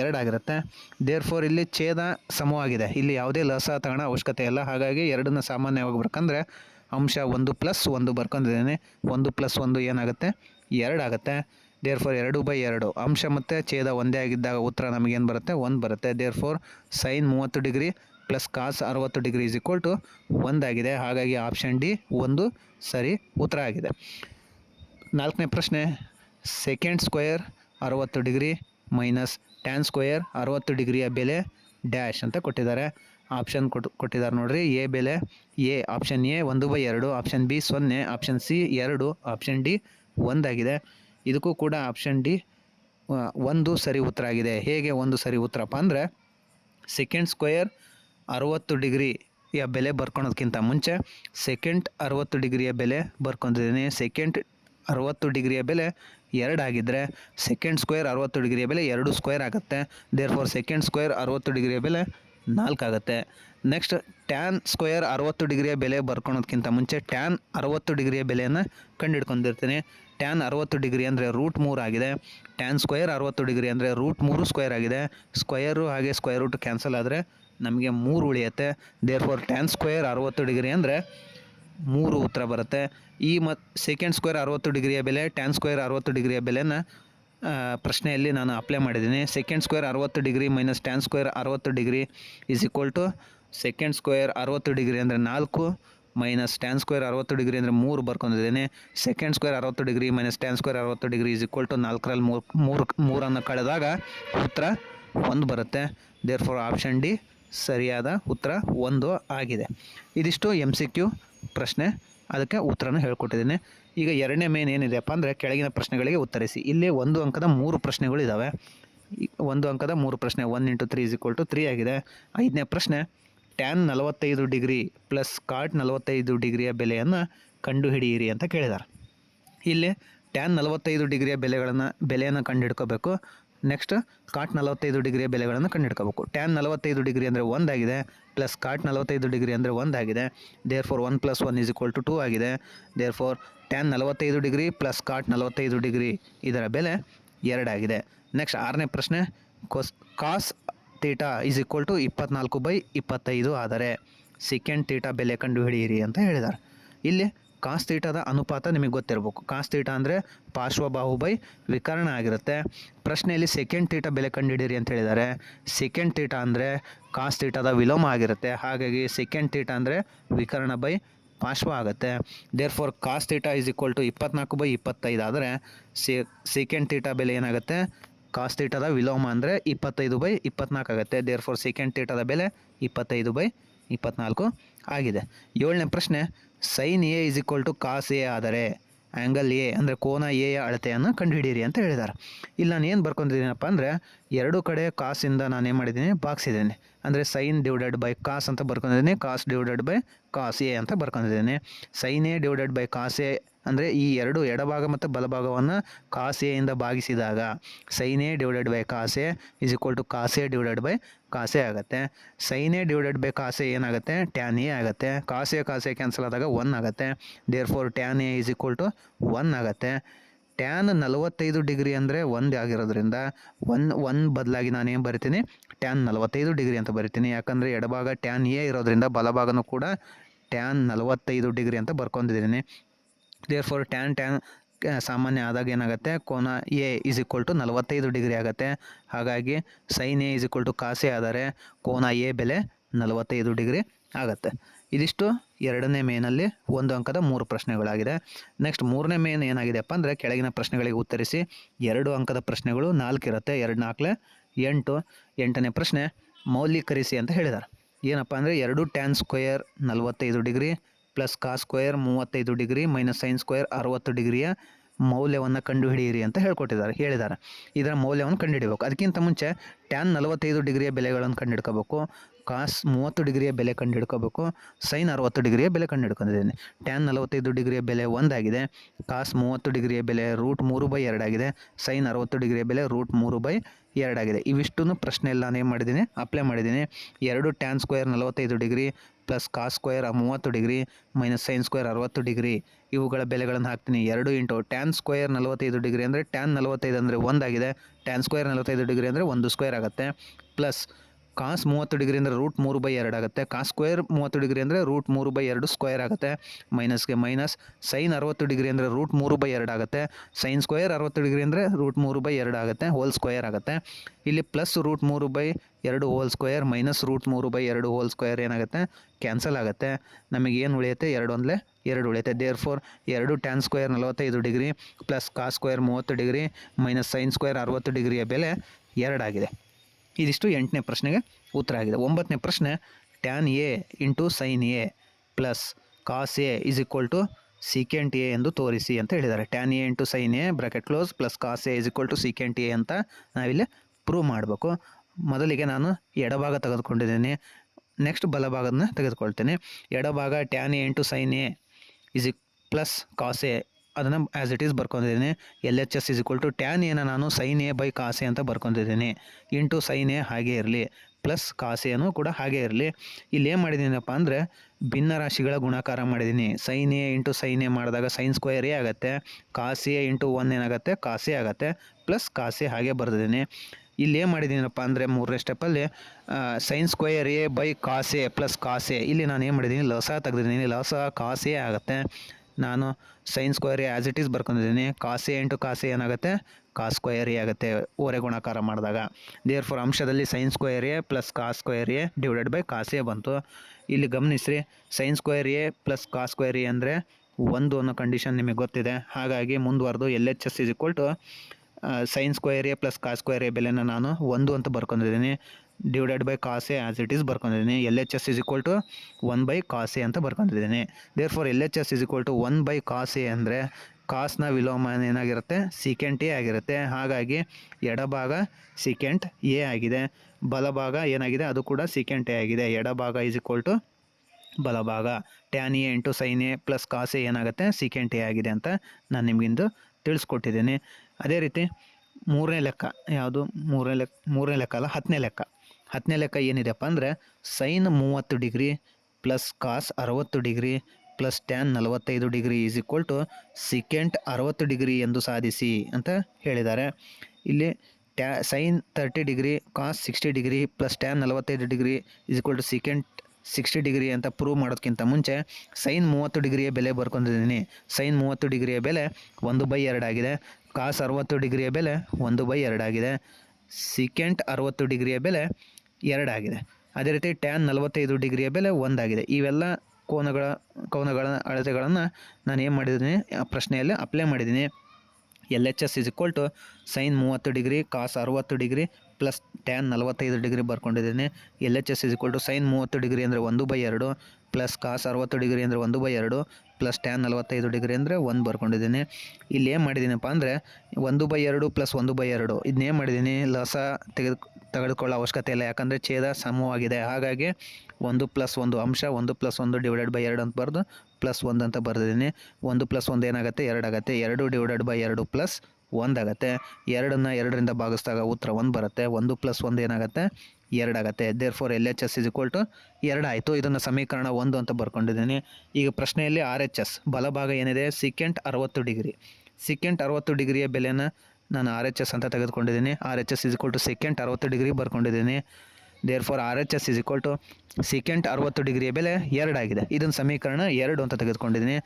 ಎರಡಾಗಿರುತ್ತೆ ದೇರ್ ಫೋರ್ ಇಲ್ಲಿ ಛೇದ ಸಮವಾಗಿದೆ. ಇಲ್ಲಿ ಯಾವುದೇ ಲಸ ತಗೋಣ ಅವಶ್ಯಕತೆ ಇಲ್ಲ. ಹಾಗಾಗಿ ಎರಡನ್ನ ಸಾಮಾನ್ಯವಾಗಿ ಬರ್ಕಂದ್ರೆ ಅಂಶ ಒಂದು ಪ್ಲಸ್ ಒಂದು ಬರ್ಕೊಂಡಿದ್ದೇನೆ. ಒಂದು ಪ್ಲಸ್ ಒಂದು ಏನಾಗುತ್ತೆ? ಎರಡಾಗುತ್ತೆ ದೇರ್ ಫೋರ್ ಎರಡು ಬೈ ಎರಡು. ಅಂಶ ಮತ್ತು ಛೇದ ಒಂದೇ ಆಗಿದ್ದಾಗ ಉತ್ತರ ನಮಗೇನು ಬರುತ್ತೆ? ಒಂದು ಬರುತ್ತೆ. ದೇರ್ ಫೋರ್ ಸೈನ್ ಮೂವತ್ತು ಡಿಗ್ರಿ ಪ್ಲಸ್ ಕಾಸ್ ಅರವತ್ತು ಡಿಗ್ರಿ ಇಸ್ ಈಕ್ವಲ್ ಟು ಒಂದಾಗಿದೆ ಹಾಗಾಗಿ ಆಪ್ಷನ್ ಡಿ ಒಂದು ಸರಿ ಉತ್ತರ ಆಗಿದೆ. ನಾಲ್ಕನೇ ಪ್ರಶ್ನೆ. ಸೆಕೆಂಡ್ ಸ್ಕ್ವಯರ್ ಅರವತ್ತು ಡಿಗ್ರಿ ಮೈನಸ್ ಟ್ಯಾನ್ ಸ್ಕ್ವಯರ್ ಅರವತ್ತು ಡಿಗ್ರಿಯ ಬೆಲೆ ಡ್ಯಾಶ್ ಅಂತ ಕೊಟ್ಟಿದ್ದಾರೆ. ಆಪ್ಷನ್ ಕೊಟ್ಟು ಕೊಟ್ಟಿದ್ದಾರೆ ನೋಡ್ರಿ. ಎ ಬೆಲೆ, ಎ ಆಪ್ಷನ್ ಎ, ಒಂದು ಬೈ ಎರಡು, ಆಪ್ಷನ್ ಬಿ ಸೊನ್ನೆ, ಆಪ್ಷನ್ ಸಿ ಎರಡು, ಆಪ್ಷನ್ ಡಿ ಒಂದಾಗಿದೆ. ಇದಕ್ಕೂ ಕೂಡ ಆಪ್ಷನ್ ಡಿ ಒಂದು ಸರಿ ಉತ್ತರ ಆಗಿದೆ. ಹೇಗೆ ಒಂದು ಸರಿ ಉತ್ತರಪ್ಪ ಅಂದರೆ ಸೆಕೆಂಡ್ ಸ್ಕ್ವೇರ್ ಅರುವತ್ತು ಡಿಗ್ರಿಯ ಬೆಲೆ ಬರ್ಕೊಳೋದಕ್ಕಿಂತ ಮುಂಚೆ ಸೆಕೆಂಡ್ ಅರುವತ್ತು ಡಿಗ್ರಿಯ ಬೆಲೆ ಬರ್ಕೊಂಡಿದ್ದೀನಿ. ಸೆಕೆಂಡ್ ಅರುವತ್ತು ಡಿಗ್ರಿಯ ಬೆಲೆ ಎರಡು ಆಗಿದ್ದರೆ ಸೆಕೆಂಡ್ ಸ್ಕ್ವೇರ್ ಅರುವತ್ತು ಡಿಗ್ರಿಯ ಬೆಲೆ ಎರಡು ಸ್ಕ್ವೇರ್ ಆಗುತ್ತೆ. ದೇರ್ ಫಾರ್ ಸೆಕೆಂಡ್ ಸ್ಕ್ವೇರ್ ಅರುವತ್ತು ಡಿಗ್ರಿಯ ಬೆಲೆ ನಾಲ್ಕು ಆಗುತ್ತೆ. ನೆಕ್ಸ್ಟ್ ಟ್ಯಾನ್ ಸ್ಕ್ವೇರ್ ಅರವತ್ತು ಡಿಗ್ರಿಯ ಬೆಲೆ ಬರ್ಕೊಳೋದಕ್ಕಿಂತ ಮುಂಚೆ ಟ್ಯಾನ್ ಅರವತ್ತು ಡಿಗ್ರಿಯ ಬೆಲೆಯನ್ನು ಕಂಡುಹಿಡ್ಕೊಂಡಿರ್ತೀನಿ ಟ್ಯಾನ್ ಅರವತ್ತು ಡಿಗ್ರಿ ಅಂದರೆ ರೂಟ್ ಮೂರು ಆಗಿದೆ. ಟ್ಯಾನ್ ಸ್ಕ್ವೇರ್ ಅರವತ್ತು ಡಿಗ್ರಿ ಅಂದರೆ ರೂಟ್ ಮೂರು ಸ್ಕ್ವೇರ್ ಆಗಿದೆ. ಸ್ಕ್ವೇರು ಹಾಗೆ ಸ್ಕ್ವೇರ್ ರೂಟ್ ಕ್ಯಾನ್ಸಲ್ ಆದರೆ ನಮಗೆ ಮೂರು ಉಳಿಯುತ್ತೆ. ದೇರ್ ಫೋರ್ ಟ್ಯಾನ್ ಸ್ಕ್ವೇರ್ ಅರವತ್ತು ಡಿಗ್ರಿ ಅಂದರೆ ಮೂರು ಉತ್ತರ ಬರುತ್ತೆ. ಈ ಮತ್ತು ಸೆಕೆಂಡ್ ಸ್ಕ್ವೇರ್ ಅರವತ್ತು ಡಿಗ್ರಿಯ ಬೆಲೆ ಟ್ಯಾನ್ ಸ್ಕ್ವೇರ್ ಅರವತ್ತು ಡಿಗ್ರಿಯ ಬೆಲೆನ ಪ್ರಶ್ನೆಯಲ್ಲಿ ನಾನು ಅಪ್ಲೈ ಮಾಡಿದ್ದೀನಿ. ಸೆಕೆಂಡ್ ಸ್ಕ್ವೇರ್ ಅರವತ್ತು ಡಿಗ್ರಿ ಮೈನಸ್ ಟ್ಯಾನ್ ಸ್ಕ್ವೇರ್ ಅರವತ್ತು degree is equal to second square ಅರವತ್ತು ಡಿಗ್ರಿ ಅಂದರೆ ನಾಲ್ಕು ಮೈನಸ್ ಟ್ಯಾನ್ ಸ್ಕ್ವೇರ್ ಅರವತ್ತು ಡಿಗ್ರಿ ಅಂದರೆ ಮೂರು ಬರ್ಕೊಂಡಿದ್ದೀನಿ. ಸೆಕೆಂಡ್ ಸ್ಕ್ವೇರ್ ಅರವತ್ತು ಡಿಗ್ರಿ ಮೈನಸ್ ಟ್ಯಾನ್ ಸ್ಕ್ವೇರ್ ಅರವತ್ತು ಡಿಗ್ರಿ ಈಸ್ ಈಕ್ವಲ್ ಟು ನಾಲ್ಕರಲ್ಲಿ ಮೂರು ಮೂರು, ಮೂರನ್ನು ಕಳೆದಾಗ ಉತ್ತರ ಒಂದು ಬರುತ್ತೆ. ದೇರ್ ಫಾರ್ ಆಪ್ಷನ್ ಡಿ ಸರಿಯಾದ ಉತ್ತರ ಒಂದು ಆಗಿದೆ. ಇದಿಷ್ಟು ಎಂ ಪ್ರಶ್ನೆ. ಅದಕ್ಕೆ ಉತ್ತರನ ಹೇಳ್ಕೊಟ್ಟಿದ್ದೀನಿ. ಈಗ ಎರಡನೇ ಮೇನ್ ಏನಿದೆಯಪ್ಪ ಅಂದರೆ ಕೆಳಗಿನ ಪ್ರಶ್ನೆಗಳಿಗೆ ಉತ್ತರಿಸಿ. ಇಲ್ಲಿ ಒಂದು ಅಂಕದ ಮೂರು ಪ್ರಶ್ನೆಗಳು ಇದ್ದಾವೆ ಒಂದು ಅಂಕದ ಮೂರು ಪ್ರಶ್ನೆ one into three is equal to three ಆಗಿದೆ. ಐದನೇ ಪ್ರಶ್ನೆ ಟ್ಯಾನ್ ನಲವತ್ತೈದು ಡಿಗ್ರಿ ಪ್ಲಸ್ ಕಾಟ್ ನಲವತ್ತೈದು ಡಿಗ್ರಿಯ ಬೆಲೆಯನ್ನು ಕಂಡುಹಿಡಿಯಿರಿ ಅಂತ ಕೇಳಿದ್ದಾರೆ ಇಲ್ಲಿ ಟ್ಯಾನ್ ನಲವತ್ತೈದು ಡಿಗ್ರಿಯ ಬೆಲೆಗಳನ್ನು, ಬೆಲೆಯನ್ನು ಕಂಡುಹಿಡ್ಕೋಬೇಕು. ನೆಕ್ಸ್ಟ್ ಕಾಟ್ ನಲವತ್ತೈದು ಡಿಗ್ರಿಯ ಬೆಲೆಗಳನ್ನು ಕಂಡುಹಿಡ್ಕೋಬೇಕು. ಟ್ಯಾನ್ ನಲವತ್ತೈದು ಡಿಗ್ರಿ ಅಂದರೆ ಒಂದಾಗಿದೆ ಪ್ಲಸ್ ಕಾಟ್ ನಲವತ್ತೈದು ಡಿಗ್ರಿ ಅಂದರೆ ಒಂದಾಗಿದೆ therefore one plus one is equal to two ಆಗಿದೆ. ದೇರ್ ಫೋರ್ ಟ್ಯಾನ್ ನಲವತ್ತೈದು ಡಿಗ್ರಿ ಪ್ಲಸ್ ಕಾಟ್ ನಲವತ್ತೈದು ಡಿಗ್ರಿ ಇದರ ಬೆಲೆ ಎರಡಾಗಿದೆ. ನೆಕ್ಸ್ಟ್ ಆರನೇ ಪ್ರಶ್ನೆ cos cos theta is equal to ಇಪ್ಪತ್ನಾಲ್ಕು ಬೈ ಇಪ್ಪತ್ತೈದು ಆದರೆ ಸೆಕೆಂಡ್ ತೀಟಾ ಬೆಲೆ ಕಂಡುಹಿಡಿಯಿರಿ ಅಂತ ಹೇಳಿದ್ದಾರೆ ಇಲ್ಲಿ ಕಾಸ್ ತೀಟದ ಅನುಪಾತ ನಿಮಗೆ ಗೊತ್ತಿರಬೇಕು. ಕಾಸ್ ತೀಟಾ ಅಂದರೆ ಪಾರ್ಶ್ವಬಾಹು ಬೈ ವಿಕರ್ಣ ಆಗಿರುತ್ತೆ. ಪ್ರಶ್ನೆಯಲ್ಲಿ ಸೆಕೆಂಡ್ ತೀಟ ಬೆಲೆ ಕಂಡುಹಿಡಿಯಿರಿ ಅಂತ ಹೇಳಿದ್ದಾರೆ ಸೆಕೆಂಡ್ ತೀಟ ಅಂದರೆ ಕಾಸ್ ತೀಟದ ವಿಲೋಮ ಆಗಿರುತ್ತೆ. ಹಾಗಾಗಿ ಸೆಕೆಂಡ್ ತೀಟ ಅಂದರೆ ವಿಕರ್ಣ ಬೈ ಪಾರ್ಶ್ವ ಆಗುತ್ತೆ. Therefore cos theta is equal to ಇಪ್ಪತ್ನಾಲ್ಕು ಬೈ ಇಪ್ಪತ್ತೈದು. ಆದರೆ, ಸೇ ಸೆಕೆಂಡ್ ತೀಟಾ ಬೆಲೆ ಏನಾಗುತ್ತೆ? ಕಾಸ್ ತೀಟದ ವಿಲೋಮ ಅಂದರೆ ಇಪ್ಪತ್ತೈದು ಬೈ ಇಪ್ಪತ್ನಾಲ್ಕು ಆಗುತ್ತೆ. ದೇರ್ ಫೋರ್ ಸೆಕೆಂಡ್ ತೀಟದ ಬೆಲೆ ಇಪ್ಪತ್ತೈದು ಬೈ ಇಪ್ಪತ್ನಾಲ್ಕು ಆಗಿದೆ. ಏಳನೇ ಪ್ರಶ್ನೆ sine A is equal to cos A ಆದರೆ ಆ್ಯಂಗಲ್ ಎ ಅಂದರೆ ಕೋನ ಎಯ ಅಳತೆಯನ್ನು ಕಂಡುಹಿಡಿಯಿರಿ ಅಂತ ಹೇಳಿದ್ದಾರೆ. ಇಲ್ಲಿ ನಾನು ಏನು ಬರ್ಕೊಂಡಿದ್ದೀನಪ್ಪ ಅಂದರೆ, ಎರಡು ಕಡೆ ಕಾಸಿಂದ ನಾನು ಏನು ಮಾಡಿದ್ದೀನಿ? ಬಾಕ್ಸಿದ್ದೀನಿ ಅಂದರೆ ಸೈನ್ ಡಿವೈಡೆಡ್ ಬೈ ಕಾಸ್ ಅಂತ ಬರ್ಕೊಂಡಿದ್ದೀನಿ. Cos divided by cos A ಅಂತ ಬರ್ಕೊಂಡಿದ್ದೀನಿ. Sine A divided by cos A ಅಂದರೆ ಈ ಎರಡು ಎಡಭಾಗ ಮತ್ತು ಬಲಭಾಗವನ್ನು ಕಾಸ್ ಎಯಿಂದ ಭಾಗಿಸಿದಾಗ sine A divided by cos A is equal to cos A divided by cos A ಆಗುತ್ತೆ. Sine A divided by cos A ಏನಾಗುತ್ತೆ? ಟ್ಯಾನ್ ಎ ಆಗುತ್ತೆ. ಕಾಸ್ ಕಾಸೆ ಕ್ಯಾನ್ಸಲ್ ಆದಾಗ ಒನ್ ಆಗುತ್ತೆ. Therefore tan A is equal to one ಆಗುತ್ತೆ. Tan ನಲವತ್ತೈದು degree ಅಂದರೆ ಒಂದು ಆಗಿರೋದ್ರಿಂದ ಒನ್ ಒನ್ ಬದಲಾಗಿ ನಾನು ಏನು ಬರಿತೀನಿ? ಟ್ಯಾನ್ ನಲವತ್ತೈದು ಡಿಗ್ರಿ ಅಂತ ಬರಿತೀನಿ. ಯಾಕಂದರೆ ಎಡಭಾಗ ಟ್ಯಾನ್ ಎ ಇರೋದ್ರಿಂದ ಬಲಭಾಗನೂ ಕೂಡ ಟ್ಯಾನ್ ನಲವತ್ತೈದು ಡಿಗ್ರಿ ಅಂತ ಬರ್ಕೊಂಡಿದ್ದೀನಿ. ದೇರ್ ಫೋರ್ ಟ್ಯಾನ್ ಟ್ಯಾನ್ ಸಾಮಾನ್ಯ ಆದಾಗ ಏನಾಗುತ್ತೆ? ಕೋನ ಎ ಇಸ್ ಈಕ್ವಲ್ ಟು ನಲವತ್ತೈದು ಡಿಗ್ರಿ ಆಗುತ್ತೆ. ಹಾಗಾಗಿ sine A is equal to cos A ಆದರೆ ಕೋನ ಎ ಬೆಲೆ ನಲವತ್ತೈದು ಡಿಗ್ರಿ ಆಗುತ್ತೆ. ಇದಿಷ್ಟು ಎರಡನೇ ಮೇನಲ್ಲಿ ಒಂದು ಅಂಕದ ಮೂರು ಪ್ರಶ್ನೆಗಳಾಗಿದೆ. ನೆಕ್ಸ್ಟ್ ಮೂರನೇ ಮೇನ್ ಏನಾಗಿದೆಯಪ್ಪ ಅಂದರೆ ಕೆಳಗಿನ ಪ್ರಶ್ನೆಗಳಿಗೆ ಉತ್ತರಿಸಿ. ಎರಡು ಅಂಕದ ಪ್ರಶ್ನೆಗಳು ನಾಲ್ಕು ಇರುತ್ತೆ ಎರಡು ನಾಲ್ಕಲೆ ಎಂಟು. ಎಂಟನೇ ಪ್ರಶ್ನೆ ಮೌಲ್ಯೀಕರಿಸಿ ಅಂತ ಹೇಳಿದ್ದಾರೆ ಏನಪ್ಪ ಅಂದರೆ ಎರಡು ಟ್ಯಾನ್ ಸ್ಕ್ವೇರ್ ನಲವತ್ತೈದು ಡಿಗ್ರಿ ಪ್ಲಸ್ ಕಾ ಸ್ಕ್ವೇರ್ ಮೂವತ್ತೈದು ಡಿಗ್ರಿ ಮೈನಸ್ ಸೈನ್ ಸ್ಕ್ವೇರ್ ಅರವತ್ತು ಡಿಗ್ರಿಯ ಮೌಲ್ಯವನ್ನು ಕಂಡುಹಿಡಿಯಿರಿ ಅಂತ ಹೇಳ್ಕೊಟ್ಟಿದ್ದಾರೆ, ಹೇಳಿದ್ದಾರೆ. ಇದರ ಮೌಲ್ಯವನ್ನು ಕಂಡುಹಿಡಿಬೇಕು. ಅದಕ್ಕಿಂತ ಮುಂಚೆ ಟ್ಯಾನ್ ನಲವತ್ತೈದು ಡಿಗ್ರಿಯ ಬೆಲೆಗಳನ್ನು ಕಂಡುಹಿಡ್ಕೋಬೇಕು. ಕಾಸ್ ಮೂವತ್ತು ಡಿಗ್ರಿಯ ಬೆಲೆ ಕಂಡು ಹಿಡ್ಕೋಬೇಕು ಸೈನ್ ಅರವತ್ತು ಡಿಗ್ರಿಯ ಬೆಲೆ ಕಂಡು ಹಿಡ್ಕೊಂಡಿದ್ದೀನಿ ಟ್ಯಾನ್ ನಲವತ್ತೈದು ಡಿಗ್ರಿಯ ಬೆಲೆ ಒಂದಾಗಿದೆ. ಕಾಸ್ ಮೂವತ್ತು ಡಿಗ್ರಿಯ ಬೆಲೆ ರೂಟ್ ಮೂರು ಬೈ ಎರಡಾಗಿದೆ ಸೈನ್ ಅರವತ್ತು ಡಿಗ್ರಿಯ ಬೆಲೆ ರೂಟ್ ಮೂರು ಬೈ ಎರಡಾಗಿದೆ ಇವಿಷ್ಟೂ ಪ್ರಶ್ನೆಯಲ್ಲಿ ನಾನು ಏನು ಮಾಡಿದ್ದೀನಿ? ಅಪ್ಲೈ ಮಾಡಿದ್ದೀನಿ. ಎರಡು ಟ್ಯಾನ್ ಸ್ಕ್ವೇರ್ ನಲವತ್ತೈದು ಡಿಗ್ರಿ ಪ್ಲಸ್ ಕಾಸ್ ಸ್ಕ್ವೇರ್ ಮೂವತ್ತು ಡಿಗ್ರಿ ಮೈನಸ್ ಸೈನ್ ಸ್ಕ್ವೇರ್ ಅರವತ್ತು ಡಿಗ್ರಿ. ಇವುಗಳ ಬೆಲೆಗಳನ್ನು ಹಾಕ್ತೀನಿ. ಎರಡು ಇಂಟು ಟ್ಯಾನ್ ಸ್ಕ್ವೇರ್ ನಲವತ್ತೈದು ಡಿಗ್ರಿ ಅಂದರೆ ಟ್ಯಾನ್ ನಲವತ್ತೈದು ಅಂದರೆ ಒಂದಾಗಿದೆ. ಟ್ಯಾನ್ ಸ್ಕ್ವೇರ್ ನಲವತ್ತೈದು ಡಿಗ್ರಿ ಅಂದರೆ ಒಂದು ಸ್ಕ್ವೇರ್ ಆಗುತ್ತೆ. ಪ್ಲಸ್ ಕಾಸ್ ಮೂವತ್ತು ಡಿಗ್ರಿ ಅಂದರೆ ರೂಟ್ ಮೂರು ಬೈ ಎರಡು ಆಗುತ್ತೆ. ಕಾಸ್ ಸ್ಕ್ವೇರ್ ಮೂವತ್ತು ಡಿಗ್ರಿ ಅಂದರೆ ರೂಟ್ ಮೂರು ಬೈ ಎರಡು ಸ್ಕ್ವೇರ್ ಆಗುತ್ತೆ. ಮೈನಸ್ಗೆ ಮೈನಸ್, ಸೈನ್ ಅರವತ್ತು ಡಿಗ್ರಿ ಅಂದರೆ ರೂಟ್ ಮೂರು ಬೈ ಎರಡು ಆಗುತ್ತೆ. ಸೈನ್ ಸ್ಕ್ವೇರ್ ಅರವತ್ತು ಡಿಗ್ರಿ ಅಂದರೆ ರೂಟ್ ಮೂರು ಬೈ ಎರಡು ಆಗುತ್ತೆ, ಹೋಲ್ ಸ್ಕ್ವೇರ್ ಆಗುತ್ತೆ. ಇಲ್ಲಿ ಪ್ಲಸ್ ರೂಟ್ ಮೂರು ಬೈ ಎರಡು ಹೋಲ್ ಸ್ಕ್ವೇರ್, ಮೈನಸ್ ರೂಟ್ ಮೂರು ಬೈ ಎರಡು ಹೋಲ್ ಸ್ಕ್ವೇರ್ ಏನಾಗುತ್ತೆ? ಕ್ಯಾನ್ಸಲ್ ಆಗುತ್ತೆ. ನಮಗೆ ಏನು ಉಳಿಯುತ್ತೆ? ಎರಡು ಒಂದಲೇ ಎರಡು ಉಳಿಯುತ್ತೆ. ದೇರ್ ಫೋರ್ ಎರಡು ಟ್ಯಾನ್ ಸ್ಕ್ವೇರ್ ನಲವತ್ತೈದು ಡಿಗ್ರಿ, ಪ್ಲಸ್ ಕಾಸ್ ಸ್ಕ್ವೇರ್ ಮೂವತ್ತು ಡಿಗ್ರಿ, ಮೈನಸ್ ಸೈನ್ ಸ್ಕ್ವೇರ್ ಅರವತ್ತು ಡಿಗ್ರಿಯ ಬೆಲೆ ಎರಡಾಗಿದೆ ಇದಿಷ್ಟು ಎಂಟನೇ ಪ್ರಶ್ನೆಗೆ ಉತ್ತರ ಆಗಿದೆ. ಒಂಬತ್ತನೇ ಪ್ರಶ್ನೆ tan A into sine A plus cos A is equal to secant A ಎಂದು ತೋರಿಸಿ ಅಂತ ಹೇಳಿದ್ದಾರೆ. Tan A into sine A bracket close plus cos A is equal to secant A ಅಂತ ನಾವಿಲ್ಲಿ ಪ್ರೂವ್ ಮಾಡಬೇಕು. ಮೊದಲಿಗೆ ನಾನು ಎಡಭಾಗ ತೆಗೆದುಕೊಂಡಿದ್ದೀನಿ. ನೆಕ್ಸ್ಟ್ ಬಲಭಾಗದನ್ನ ತೆಗೆದುಕೊಳ್ತೇನೆ. ಎಡಭಾಗ tan A into sine A is plus cos A ಅದನ್ನು as it is ಬರ್ಕೊಂಡಿದ್ದೀನಿ. L H S is equal to tan ಏನ ನಾನು ಸೈನ್ ಎ ಬೈ ಕಾಸೆ ಅಂತ ಬರ್ಕೊಂಡಿದ್ದೀನಿ. ಇಂಟು ಸೈನ್ ಎ ಹಾಗೆ ಇರಲಿ. ಪ್ಲಸ್ ಕಾಸೆಯನ್ನು ಕೂಡ ಹಾಗೆ ಇರಲಿ. ಇಲ್ಲಿ ಏನು ಮಾಡಿದ್ದೀನಪ್ಪ ಅಂದರೆ ಭಿನ್ನ ರಾಶಿಗಳ ಗುಣಾಕಾರ ಮಾಡಿದ್ದೀನಿ. Sine A into sine A ಮಾಡಿದಾಗ ಸೈನ್ ಸ್ಕ್ವೇರ್ ಎ ಆಗುತ್ತೆ. ಕಾಸೆ ಇಂಟು ಒನ್ ಏನಾಗುತ್ತೆ? ಕಾಸೆ ಆಗುತ್ತೆ. ಪ್ಲಸ್ ಕಾಸೆ ಹಾಗೆ ಬರೆದಿದ್ದೀನಿ. ಇಲ್ಲಿ ಏನು ಮಾಡಿದ್ದೀನಪ್ಪ ಅಂದರೆ ಮೂರನೇ ಸ್ಟೆಪ್ಪಲ್ಲಿ sine square A by cos A plus cos A ಇಲ್ಲಿ ನಾನು ಏನು ಮಾಡಿದ್ದೀನಿ? ಲಸ ತೆಗೆದಿದ್ದೀನಿ. ಲಸ ಕಾಸೆ ಆಗುತ್ತೆ. ನಾನು sine square A as it is ಬರ್ಕೊಂಡಿದ್ದೀನಿ cos A ಎಂಟು ಕಾಸೆ ಏನಾಗುತ್ತೆ? ಕಾಸ್ ಸ್ಕ್ವೇರ್ ಎ ಆಗುತ್ತೆ ಓರೆ ಗುಣಾಕಾರ ಮಾಡಿದಾಗ. ದೇರ್ ಫೋರ್ ಅಂಶದಲ್ಲಿ sine square A plus cos square A divided by cos A ಬಂತು. ಇಲ್ಲಿ ಗಮನಿಸ್ರಿ sine square A plus cos square A ಅಂದರೆ ಒಂದು ಅನ್ನೋ ಕಂಡೀಷನ್ ನಿಮಗೆ ಗೊತ್ತಿದೆ. ಹಾಗಾಗಿ ಮುಂದುವರೆದು L H S is equal to sine square A plus cos square A ಬೆಲೆನ ನಾನು ಒಂದು ಅಂತ ಬರ್ಕೊಂಡಿದ್ದೀನಿ. Divided by cos as it is ಬರ್ಕೊಂಡಿದ್ದೀನಿ. L H S is equal to one by cos ಅಂತ ಬರ್ಕೊಂಡಿದ್ದೀನಿ. Therefore L H S is equal to one by cos ಅಂದರೆ ಕಾಸ್ನ ವಿಲೋಮ ಏನಾಗಿರುತ್ತೆ? Secant A ಆಗಿರುತ್ತೆ. ಹಾಗಾಗಿ ಎಡಭಾಗ ಸಿಕೆಂಟ್ ಎ ಆಗಿದೆ. ಬಲಭಾಗ ಏನಾಗಿದೆ? ಅದು ಕೂಡ ಸಿಕೆಂಟ್ ಎ ಆಗಿದೆ. ಎಡಭಾಗ is equal to ಬಲಭಾಗ tan A into sine A plus cos ಏನಾಗುತ್ತೆ? ಸಿಕೆಂಟ್ ಎ ಆಗಿದೆ ಅಂತ ನಾನು ನಿಮಗಿಂದು ತಿಳಿಸ್ಕೊಟ್ಟಿದ್ದೀನಿ. ಅದೇ ರೀತಿ ಮೂರನೇ ಲೆಕ್ಕ, ಯಾವುದು? ಮೂರನೇ ಲೆಕ್ಕ ಮೂರನೇ ಲೆಕ್ಕ ಅಲ್ಲ, ಹತ್ತನೇ ಲೆಕ್ಕ. ಹತ್ತನೇ ಲೆಕ್ಕ ಏನಿದೆಪ್ಪ ಅಂದರೆ ಸೈನ್ ಮೂವತ್ತು ಡಿಗ್ರಿ ಪ್ಲಸ್ ಕಾಸ್ ಅರವತ್ತು ಡಿಗ್ರಿ ಪ್ಲಸ್ ಟ್ಯಾನ್ ನಲವತ್ತೈದು degree is equal to secant ಅರವತ್ತು ಡಿಗ್ರಿ ಎಂದು ಸಾಧಿಸಿ ಅಂತ ಹೇಳಿದ್ದಾರೆ. ಇಲ್ಲಿ tan sine thirty degree cos sixty degree plus tan ನಲವತ್ತೈದು degree is equal to secant sixty degree ಅಂತ ಪ್ರೂವ್ ಮಾಡೋದಕ್ಕಿಂತ ಮುಂಚೆ ಸೈನ್ ಮೂವತ್ತು ಡಿಗ್ರಿಯ ಬೆಲೆ ಬರ್ಕೊಂಡಿದ್ದೀನಿ. ಸೈನ್ ಮೂವತ್ತು ಡಿಗ್ರಿಯ ಬೆಲೆ ಒಂದು ಬೈ ಎರಡಾಗಿದೆ ಕಾಸ್ ಅರವತ್ತು ಡಿಗ್ರಿಯ ಬೆಲೆ ಒಂದು ಬೈ ಎರಡಾಗಿದೆ ಸಿಕೆಂಟ್ ಅರವತ್ತು ಡಿಗ್ರಿಯ ಬೆಲೆ ಎರಡಾಗಿದೆ ಅದೇ ರೀತಿ ಟ್ಯಾನ್ ನಲವತ್ತೈದು ಡಿಗ್ರಿಯ ಬೆಲೆ ಒಂದಾಗಿದೆ. ಇವೆಲ್ಲ ಕೋನಗಳ ಕೋನಗಳ ಅಳತೆಗಳನ್ನು ನಾನು ಏನು ಮಾಡಿದ್ದೀನಿ? ಆ ಪ್ರಶ್ನೆಯಲ್ಲಿ ಅಪ್ಲೈ ಮಾಡಿದ್ದೀನಿ. L H S is equal to sine ಮೂವತ್ತು ಡಿಗ್ರಿ ಕಾಸ್ ಅರುವತ್ತು ಡಿಗ್ರಿ ಪ್ಲಸ್ ಟ್ಯಾನ್ ನಲವತ್ತೈದು degree ಬರ್ಕೊಂಡಿದ್ದೀನಿ. L H S is equal to sine ಮೂವತ್ತು ಡಿಗ್ರಿ ಅಂದರೆ ಒಂದು ಬೈ ಎರಡು ಪ್ಲಸ್ ಕಾಸ್ ಅರುವತ್ತು ಡಿಗ್ರಿ ಅಂದರೆ ಒಂದು ಬೈ ಎರಡು. ಪ್ಲಸ್ ಟ್ಯಾನ್ ನಲವತ್ತೈದು ಡಿಗ್ರಿ ಅಂದರೆ ಒಂದು ಬರ್ಕೊಂಡಿದ್ದೀನಿ. ಇಲ್ಲಿ ಏನು ಮಾಡಿದ್ದೀನಪ್ಪ ಅಂದರೆ ಒಂದು ಬೈ ಎರಡು ಪ್ಲಸ್ ಒಂದು ಬೈ ಎರಡು. ಇದನ್ನೇನು ಮಾಡಿದ್ದೀನಿ? ಲಸ ತೆಗೆದು ತೆಗೆದುಕೊಳ್ಳೋ ಅವಶ್ಯಕತೆ ಇಲ್ಲ. ಯಾಕಂದರೆ ಛೇದ ಸಮವಾಗಿದೆ. ಹಾಗಾಗಿ ಒಂದು ಪ್ಲಸ್ ಒಂದು ಅಂಶ, ಒಂದು ಪ್ಲಸ್ ಒಂದು ಡಿವೈಡೆಡ್ ಬೈ ಎರಡು ಅಂತ ಬರೆದು ಪ್ಲಸ್ ಒಂದು ಅಂತ ಬರೆದಿದ್ದೀನಿ. ಒಂದು ಪ್ಲಸ್ ಒಂದು ಏನಾಗುತ್ತೆ? ಎರಡು ಆಗುತ್ತೆ. ಎರಡು ಡಿವೈಡೆಡ್ ಬೈ ಎರಡು ಪ್ಲಸ್ ಒಂದಾಗುತ್ತೆ ಎರಡನ್ನು ಎರಡರಿಂದ ಭಾಗಿಸಿದಾಗ ಉತ್ತರ ಒಂದು ಬರುತ್ತೆ. ಒಂದು ಪ್ಲಸ್ ಒಂದು ಏನಾಗುತ್ತೆ? ಎರಡಾಗತ್ತೆ therefore L H S is equal to ಎರಡು ಆಯಿತು. ಇದನ್ನು ಸಮೀಕರಣ ಒಂದು ಅಂತ ಬರ್ಕೊಂಡಿದ್ದೀನಿ. ಈಗ ಪ್ರಶ್ನೆಯಲ್ಲಿ ಆರ್ ಎಚ್ ಎಸ್ ಬಲಭಾಗ ಏನಿದೆ? ಸಿಕೆಂಟ್ ಅರವತ್ತು ಡಿಗ್ರಿ. ಸಿಕೆಂಟ್ ಅರವತ್ತು ಡಿಗ್ರಿಯ ಬೆಲೆನ ನಾನು ಆರ್ ಎಚ್ ಎಸ್ ಅಂತ ತೆಗೆದುಕೊಂಡಿದ್ದೀನಿ. R H S is equal to secant ಅರವತ್ತು degree ಬರ್ಕೊಂಡಿದ್ದೀನಿ. Therefore R H S is equal to secant ಅರವತ್ತು ಡಿಗ್ರಿಯ ಬೆಲೆ ಎರಡಾಗಿದೆ ಇದನ್ನು ಸಮೀಕರಣ ಎರಡು ಅಂತ ತೆಗೆದುಕೊಂಡಿದ್ದೀನಿ.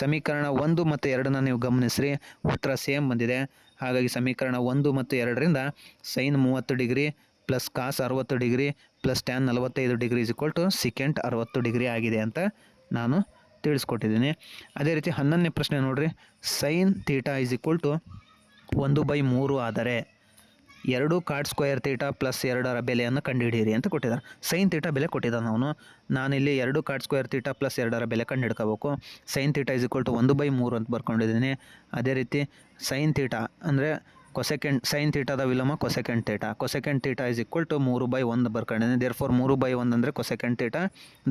ಸಮೀಕರಣ ಒಂದು ಮತ್ತು ಎರಡನ್ನ ನೀವು ಗಮನಿಸ್ರಿ. ಉತ್ತರ ಸೇಮ್ ಬಂದಿದೆ. ಹಾಗಾಗಿ ಸಮೀಕರಣ ಒಂದು ಮತ್ತು ಎರಡರಿಂದ ಸೈನ್ ಮೂವತ್ತು ಡಿಗ್ರಿ ಪ್ಲಸ್ ಕಾಸ್ ಅರವತ್ತು ಡಿಗ್ರಿ ಪ್ಲಸ್ ಟ್ಯಾನ್ ನಲವತ್ತೈದು ಡಿಗ್ರಿ ಇಕ್ವಲ್ ಟು ಸಿಕೆಂಟ್ ಅರವತ್ತು ಡಿಗ್ರಿ ಆಗಿದೆ ಅಂತ ನಾನು ತಿಳಿಸ್ಕೊಟ್ಟಿದ್ದೀನಿ. ಅದೇ ರೀತಿ ಹನ್ನೊಂದನೇ ಪ್ರಶ್ನೆ ನೋಡಿರಿ. Sine theta is equal to ಒಂದು ಬೈ ಮೂರು ಆದರೆ ಎರಡು ಕಾರ್ಡ್ ಸ್ಕ್ವೇರ್ ತೀಟಾ ಪ್ಲಸ್ ಎರಡರ ಬೆಲೆಯನ್ನು ಕಂಡುಹಿಡಿಯಿರಿ ಅಂತ ಕೊಟ್ಟಿದ್ದಾರೆ. ಸೈನ್ ತೀಟಾ ಬೆಲೆ ಕೊಟ್ಟಿದ್ದಾನೆ ಅವನು. ನಾನಿಲ್ಲಿ ಎರಡು ಕಾರ್ಡ್ ಸ್ಕ್ವೇರ್ ತೀಟಾ ಪ್ಲಸ್ ಎರಡರ ಬೆಲೆ ಕಂಡುಹಿಡ್ಕೋಬೇಕು. Sine theta is equal to ಒಂದು ಬೈ ಮೂರು ಅಂತ ಬರ್ಕೊಂಡಿದ್ದೀನಿ. ಅದೇ ರೀತಿ ಸೈನ್ ತೀಟಾ ಅಂದರೆ ಕೊಸೆಕೆಂಡ್ ಸೈನ್ ತೀಟಾದ ವಿಲೋಮ cosecant theta cosecant theta is equal to ಮೂರು ಬೈ ಒಂದು ಬರ್ಕೊಂಡಿದ್ದೀನಿ ದೇರ್ ಫೋರ್ ಮೂರು ಬೈ ಒಂದು ಅಂದರೆ ಕೊಸೆಕೆಂಡ್ ತೀಟಾ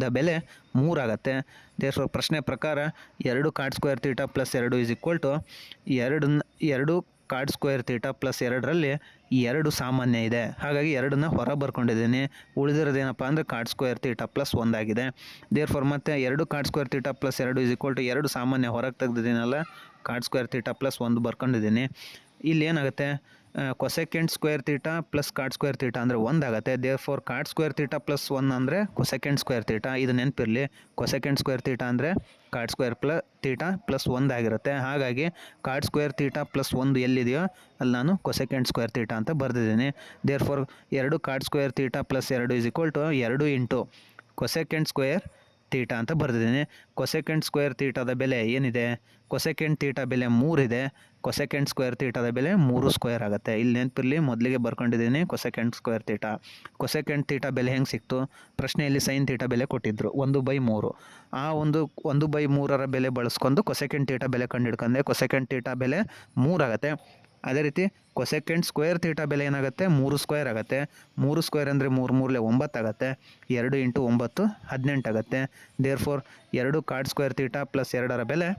ದ ಬೆಲೆ ಮೂರಾಗತ್ತೆ ದೇರ್ ಫೋರ್ ಪ್ರಶ್ನೆ ಪ್ರಕಾರ ಎರಡು ಕಾರ್ಡ್ ಸ್ಕ್ವೇರ್ ತೀಟಾ ಪ್ಲಸ್ ಎರಡು ಇಸ್ ಈಕ್ವಲ್ ಟು ಎರಡು ಎರಡು ಕಾರ್ಡ್ ಸ್ಕ್ವೇರ್ ತೀಟಾ ಪ್ಲಸ್ ಎರಡರಲ್ಲಿ ಎರಡು ಸಾಮಾನ್ಯ ಇದೆ. ಹಾಗಾಗಿ ಎರಡನ್ನ ಹೊರ ಬರ್ಕೊಂಡಿದ್ದೀನಿ. ಉಳಿದಿರೋದೇನಪ್ಪ ಅಂದರೆ ಕಾರ್ಡ್ ಸ್ಕ್ವೇರ್ ತೀಟಾ ಪ್ಲಸ್ ಒಂದಾಗಿದೆ ದೇರ್ ಫೋರ್ ಮತ್ತೆ ಎರಡು ಕಾರ್ಡ್ ಸ್ಕ್ವೇರ್ ತೀಟಾ ಪ್ಲಸ್ ಎರಡು ಇಸ್ ಈಕ್ವಲ್ ಟು ಎರಡು ಸಾಮಾನ್ಯ ಹೊರಗೆ ತೆಗೆದಿದ್ದೀನಲ್ಲ ಕಾರ್ಡ್ ಸ್ಕ್ವೇರ್ ತೀಟಾ ಪ್ಲಸ್ ಒಂದು ಬರ್ಕೊಂಡಿದ್ದೀನಿ. ಇಲ್ಲಿ ಏನಾಗುತ್ತೆ? Cosecant square theta plus cot square theta ಅಂದರೆ ಒಂದಾಗುತ್ತೆ therefore cot square theta plus one ಅಂದರೆ ಕೊಸೆಕೆಂಡ್ ಸ್ಕ್ವೇರ್ ತೀಟ ಇದು ನೆನಪಿರಲಿ. ಕೊಸೆಕೆಂಡ್ ಸ್ಕ್ವೇರ್ ತೀಟ ಅಂದರೆ cot square plus theta plus ಒಂದಾಗಿರುತ್ತೆ ಹಾಗಾಗಿ ಕಾರ್ಡ್ ಸ್ಕ್ವೇರ್ ತೀಟ ಪ್ಲಸ್ ಒಂದು ಎಲ್ಲಿದೆಯೋ ಅಲ್ಲಿ ನಾನು ಕೊಸೆಕೆಂಡ್ ಸ್ಕ್ವೇರ್ ತೀಟ ಅಂತ ಬರೆದಿದ್ದೀನಿ. ದೇರ್ ಫೋರ್ ಎರಡು ಕಾರ್ಡ್ ಸ್ಕ್ವೇರ್ ತೀಟ ಪ್ಲಸ್ ಎರಡು ಇಸ್ ಈಕ್ವಲ್ ಟು ಎರಡು ಇಂಟು ಕೊಸೆಕೆಂಡ್ ಸ್ಕ್ವೇರ್ ತೀಟಾ ಅಂತ ಬರೆದಿದ್ದೀನಿ. ಕೊಸೆಕೆಂಡ್ ಸ್ಕ್ವೇರ್ ತೀಟದ ಬೆಲೆ ಏನಿದೆ? ಕೊಸೆಕೆಂಡ್ ತೀಟ ಬೆಲೆ ಮೂರಿದೆ ಕೊಸೆಕೆಂಡ್ ಸ್ಕ್ವೇರ್ ತೀಟದ ಬೆಲೆ ಮೂರು ಸ್ಕ್ವೇರ್ ಆಗುತ್ತೆ. ಇಲ್ಲಿ ನೆನಪಿರಲಿ, ಮೊದಲಿಗೆ ಬರ್ಕೊಂಡಿದ್ದೀನಿ cosecant square theta cosecant theta ಬೆಲೆ ಹೆಂಗೆ ಸಿಕ್ತು? ಪ್ರಶ್ನೆಯಲ್ಲಿ ಸೈನ್ ತೀಟ ಬೆಲೆ ಕೊಟ್ಟಿದ್ದರು ಒಂದು ಬೈ ಮೂರು. ಆ ಒಂದು ಒಂದು ಬೈ ಮೂರರ ಬೆಲೆ ಬಳಸ್ಕೊಂಡು ಕೊಸೆಕೆಂಡ್ ತೀಟ ಬೆಲೆ ಕಂಡು ಹಿಡ್ಕೊಂಡೆ ಕೊಸೆಕೆಂಡ್ ತೀಟ ಬೆಲೆ ಮೂರಾಗುತ್ತೆ ಅದೇ ರೀತಿ ಕೊಸೆಕೆಂಡ್ ಸ್ಕ್ವೇರ್ ಥೀಟಾ ಬೆಲೆ ಏನಾಗುತ್ತೆ? ಮೂರು ಸ್ಕ್ವೇರ್ ಆಗುತ್ತೆ. ಮೂರು ಸ್ಕ್ವೇರ್ ಅಂದರೆ ಮೂರು ಮೂರಲೆ ಒಂಬತ್ತಾಗತ್ತೆ ಎರಡು ಇಂಟು ಒಂಬತ್ತು ಹದಿನೆಂಟು ಆಗುತ್ತೆ. ದೇರ್ ಫೋರ್ ಎರಡು ಕಾರ್ಡ್ ಸ್ಕ್ವೇರ್ ಥೀಟಾ ಪ್ಲಸ್ ಎರಡರ ಬೆಲೆ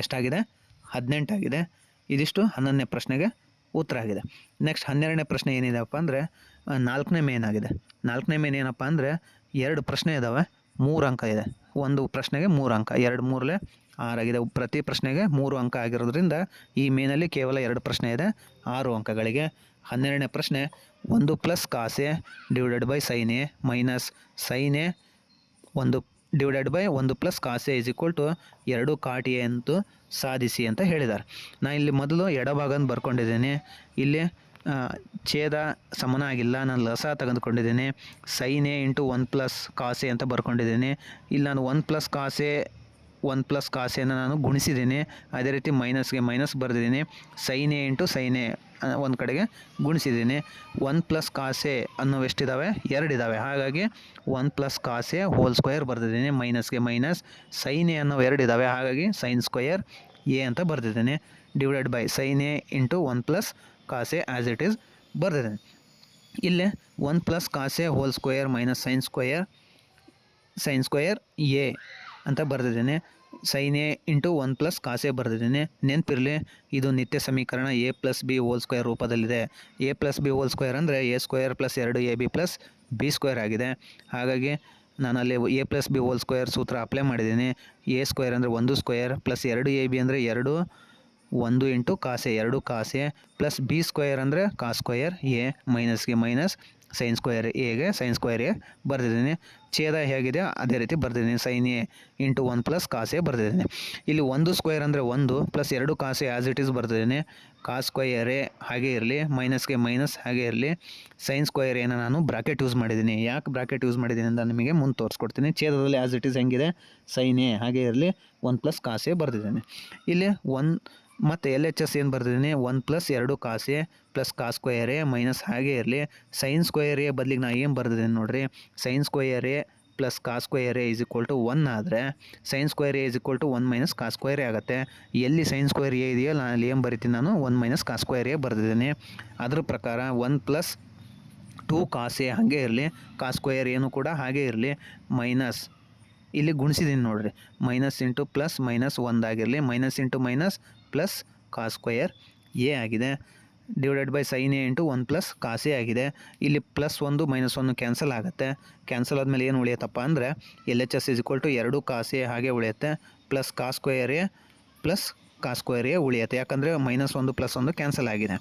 ಎಷ್ಟಾಗಿದೆ? ಹದಿನೆಂಟಾಗಿದೆ ಇದಿಷ್ಟು ಹನ್ನೊಂದನೇ ಪ್ರಶ್ನೆಗೆ ಉತ್ತರ ಆಗಿದೆ. ನೆಕ್ಸ್ಟ್ ಹನ್ನೆರಡನೇ ಪ್ರಶ್ನೆ ಏನಿದೆಪ್ಪ ಅಂದರೆ ನಾಲ್ಕನೇ ಮೇನ್ ಆಗಿದೆ. ನಾಲ್ಕನೇ ಮೇನ್ ಏನಪ್ಪ ಅಂದರೆ, ಎರಡು ಪ್ರಶ್ನೆ ಇದ್ದಾವೆ ಮೂರು ಅಂಕ ಇದೆ. ಒಂದು ಪ್ರಶ್ನೆಗೆ ಮೂರು ಅಂಕ. ಎರಡು ಮೂರಲೆ ಆರಾಗಿದೆ ಪ್ರತಿ ಪ್ರಶ್ನೆಗೆ ಮೂರು ಅಂಕ ಆಗಿರೋದ್ರಿಂದ ಈ ಮೇನಲ್ಲಿ ಕೇವಲ ಎರಡು ಪ್ರಶ್ನೆ ಇದೆ. ಆರು ಅಂಕಗಳಿಗೆ ಹನ್ನೆರಡನೇ ಪ್ರಶ್ನೆ ಒಂದು plus cos A divided by sine A minus A ಒಂದು ಡಿವೈಡೆಡ್ ಬೈ ಒಂದು plus cos A is equal to ಎರಡು ಕಾಟಿ ಅಂತೂ ಸಾಧಿಸಿ ಅಂತ ಹೇಳಿದ್ದಾರೆ. ನಾನು ಇಲ್ಲಿ ಮೊದಲು ಎಡಭಾಗನ ಬರ್ಕೊಂಡಿದ್ದೀನಿ. ಇಲ್ಲಿ ಛೇದ ಸಮನ ಆಗಿಲ್ಲ. ನಾನು ಲಸ ತೆಗೆದುಕೊಂಡಿದ್ದೀನಿ. Sine A into one plus cos A ಅಂತ ಬರ್ಕೊಂಡಿದ್ದೀನಿ. ಇಲ್ಲಿ ನಾನು one plus cos A one plus ಕಾಸೆಯನ್ನು ನಾನು ಗುಣಿಸಿದ್ದೀನಿ. ಅದೇ ರೀತಿ ಮೈನಸ್ಗೆ ಮೈನಸ್ ಬರೆದಿದ್ದೀನಿ. ಸೈನ್ ಇಂಟು ಸೈನ್ ಒಂದು ಕಡೆಗೆ ಗುಣಿಸಿದ್ದೀನಿ. ಒನ್ ಪ್ಲಸ್ ಕಾಸೆ ಅನ್ನೋವೆಷ್ಟಿದ್ದಾವೆ ಎರಡಿದ್ದಾವೆ ಹಾಗಾಗಿ one plus cos A whole square ಬರೆದಿದ್ದೀನಿ. ಮೈನಸ್ಗೆ ಮೈನಸ್, ಸೈನ್ ಅನ್ನೋ ಎರಡಿದ್ದಾವೆ ಹಾಗಾಗಿ ಸೈನ್ ಸ್ಕ್ವಯರ್ ಎ ಅಂತ ಬರೆದಿದ್ದೀನಿ. Divided by sine A into one plus cos A as it is ಬರೆದಿದ್ದೀನಿ. ಇಲ್ಲೇ one plus cos A whole square minus sine square sine square A ಅಂತ ಬರೆದಿದ್ದೇನೆ. Sine A into one plus cos A ಬರೆದಿದ್ದೇನೆ. ನೆನಪಿರಲಿ, ಇದು ನಿತ್ಯ ಸಮೀಕರಣ A plus B whole square ರೂಪದಲ್ಲಿದೆ. A plus B whole square ಅಂದರೆ ಎ ಸ್ಕ್ವೇರ್ ಪ್ಲಸ್ ಎರಡು A B plus B square ಆಗಿದೆ. ಹಾಗಾಗಿ ನಾನು ಅಲ್ಲಿ A plus B whole square ಸೂತ್ರ ಅಪ್ಲೈ ಮಾಡಿದ್ದೀನಿ. ಎ ಸ್ಕ್ವೇರ್ ಅಂದರೆ ಒಂದು ಸ್ಕ್ವೇರ್ ಪ್ಲಸ್ ಎರಡು ಎ ಬಿ ಅಂದರೆ ಎರಡು, ಒಂದು ಇಂಟು ಕಾಸೆ ಎರಡು ಕಾಸೆ ಪ್ಲಸ್ ಬಿ ಸ್ಕ್ವೇರ್ ಅಂದರೆ cos square A minus minus sine square ಎಗೆ ಸೈನ್ ಸ್ಕ್ವೇರ್ ಎ ಬರೆದಿದ್ದೀನಿ. ಛೇದ ಹೇಗಿದೆ? ಅದೇ ರೀತಿ ಬರೆದಿದ್ದೀನಿ. Sine A into one plus cos A ಬರೆದಿದ್ದೀನಿ. ಇಲ್ಲಿ ಒಂದು ಸ್ಕ್ವೇರ್ ಅಂದರೆ ಒಂದು ಪ್ಲಸ್ ಎರಡು ಕಾಸೆ ಆ್ಯಸ್ ಇಟ್ ಈಸ್ ಬರೆದಿದ್ದೀನಿ. ಕಾಸ್ ಸ್ಕ್ವೇರ್ ಎ ಹಾಗೆ ಇರಲಿ ಮೈನಸ್ಗೆ ಮೈನಸ್ ಹಾಗೆ ಇರಲಿ. ಸೈನ್ ಸ್ಕ್ವೇರ್ ಏನ ನಾನು ಬ್ರಾಕೆಟ್ ಯೂಸ್ ಮಾಡಿದ್ದೀನಿ. ಯಾಕೆ ಬ್ರಾಕೆಟ್ ಯೂಸ್ ಮಾಡಿದ್ದೀನಿ ಅಂತ ನಿಮಗೆ ಮುಂದೆ ತೋರಿಸ್ಕೊಡ್ತೀನಿ. ಛೇದದಲ್ಲಿ ಆ್ಯಸ್ ಇಟ್ ಈಸ್ ಹೆಂಗಿದೆ? ಸೈನ್ ಎ ಹಾಗೆ ಇರಲಿ ಒನ್ ಪ್ಲಸ್ ಕಾಸೆ ಬರೆದಿದ್ದೀನಿ. ಇಲ್ಲಿ ಒನ್ ಮತ್ತು ಎಲ್ ಎಚ್ ಎಸ್ ಏನು ಬರ್ದಿದ್ದೀನಿ? ಒನ್ ಪ್ಲಸ್ ಎರಡು cos A plus cos square A minus ಹಾಗೆ ಇರಲಿ. ಸೈನ್ ಸ್ಕ್ವಯರ್ ಎ ಬದಲಿಗೆ ನಾನು ಏನು ಬರೆದಿದ್ದೀನಿ ನೋಡಿರಿ? Sine square A plus cos square A is equal to one ಆದರೆ sine square A is equal to one minus cos square A ಆಗುತ್ತೆ. ಎಲ್ಲಿ ಸೈನ್ ಸ್ಕ್ವಯರ್ ಎ ಇದೆಯೋ ನಾನು ಅಲ್ಲಿ ಏನು ಬರಿತೀನಿ ನಾನು? One minus cos square A ಬರೆದಿದ್ದೀನಿ. ಅದ್ರ ಪ್ರಕಾರ ಒನ್ ಪ್ಲಸ್ ಟೂ ಕಾಸೆ ಹಾಗೆ ಇರಲಿ. ಕಾ ಸ್ಕ್ವಯರ್ ಏನು ಕೂಡ ಹಾಗೆ ಇರಲಿ. ಮೈನಸ್ ಇಲ್ಲಿ ಗುಣಿಸಿದ್ದೀನಿ ನೋಡಿರಿ. Minus into plus minus ಒಂದಾಗಿರಲಿ minus into minus plus cos square A ಆಗಿದೆ. Divided by sine A into one plus cos A ಆಗಿದೆ. ಇಲ್ಲಿ ಪ್ಲಸ್ ಒಂದು ಮೈನಸ್ ಒಂದು ಕ್ಯಾನ್ಸಲ್ ಆಗುತ್ತೆ. ಕ್ಯಾನ್ಸಲ್ ಆದಮೇಲೆ ಏನು ಉಳಿಯುತ್ತಪ್ಪ ಅಂದರೆ L H S is equal to ಎರಡು ಕಾಸೆ ಹಾಗೆ ಉಳಿಯುತ್ತೆ. Plus cos square A plus cos square A ಉಳಿಯುತ್ತೆ. ಯಾಕಂದರೆ ಮೈನಸ್ ಒಂದು ಪ್ಲಸ್ ಒಂದು ಕ್ಯಾನ್ಸಲ್ ಆಗಿದೆ.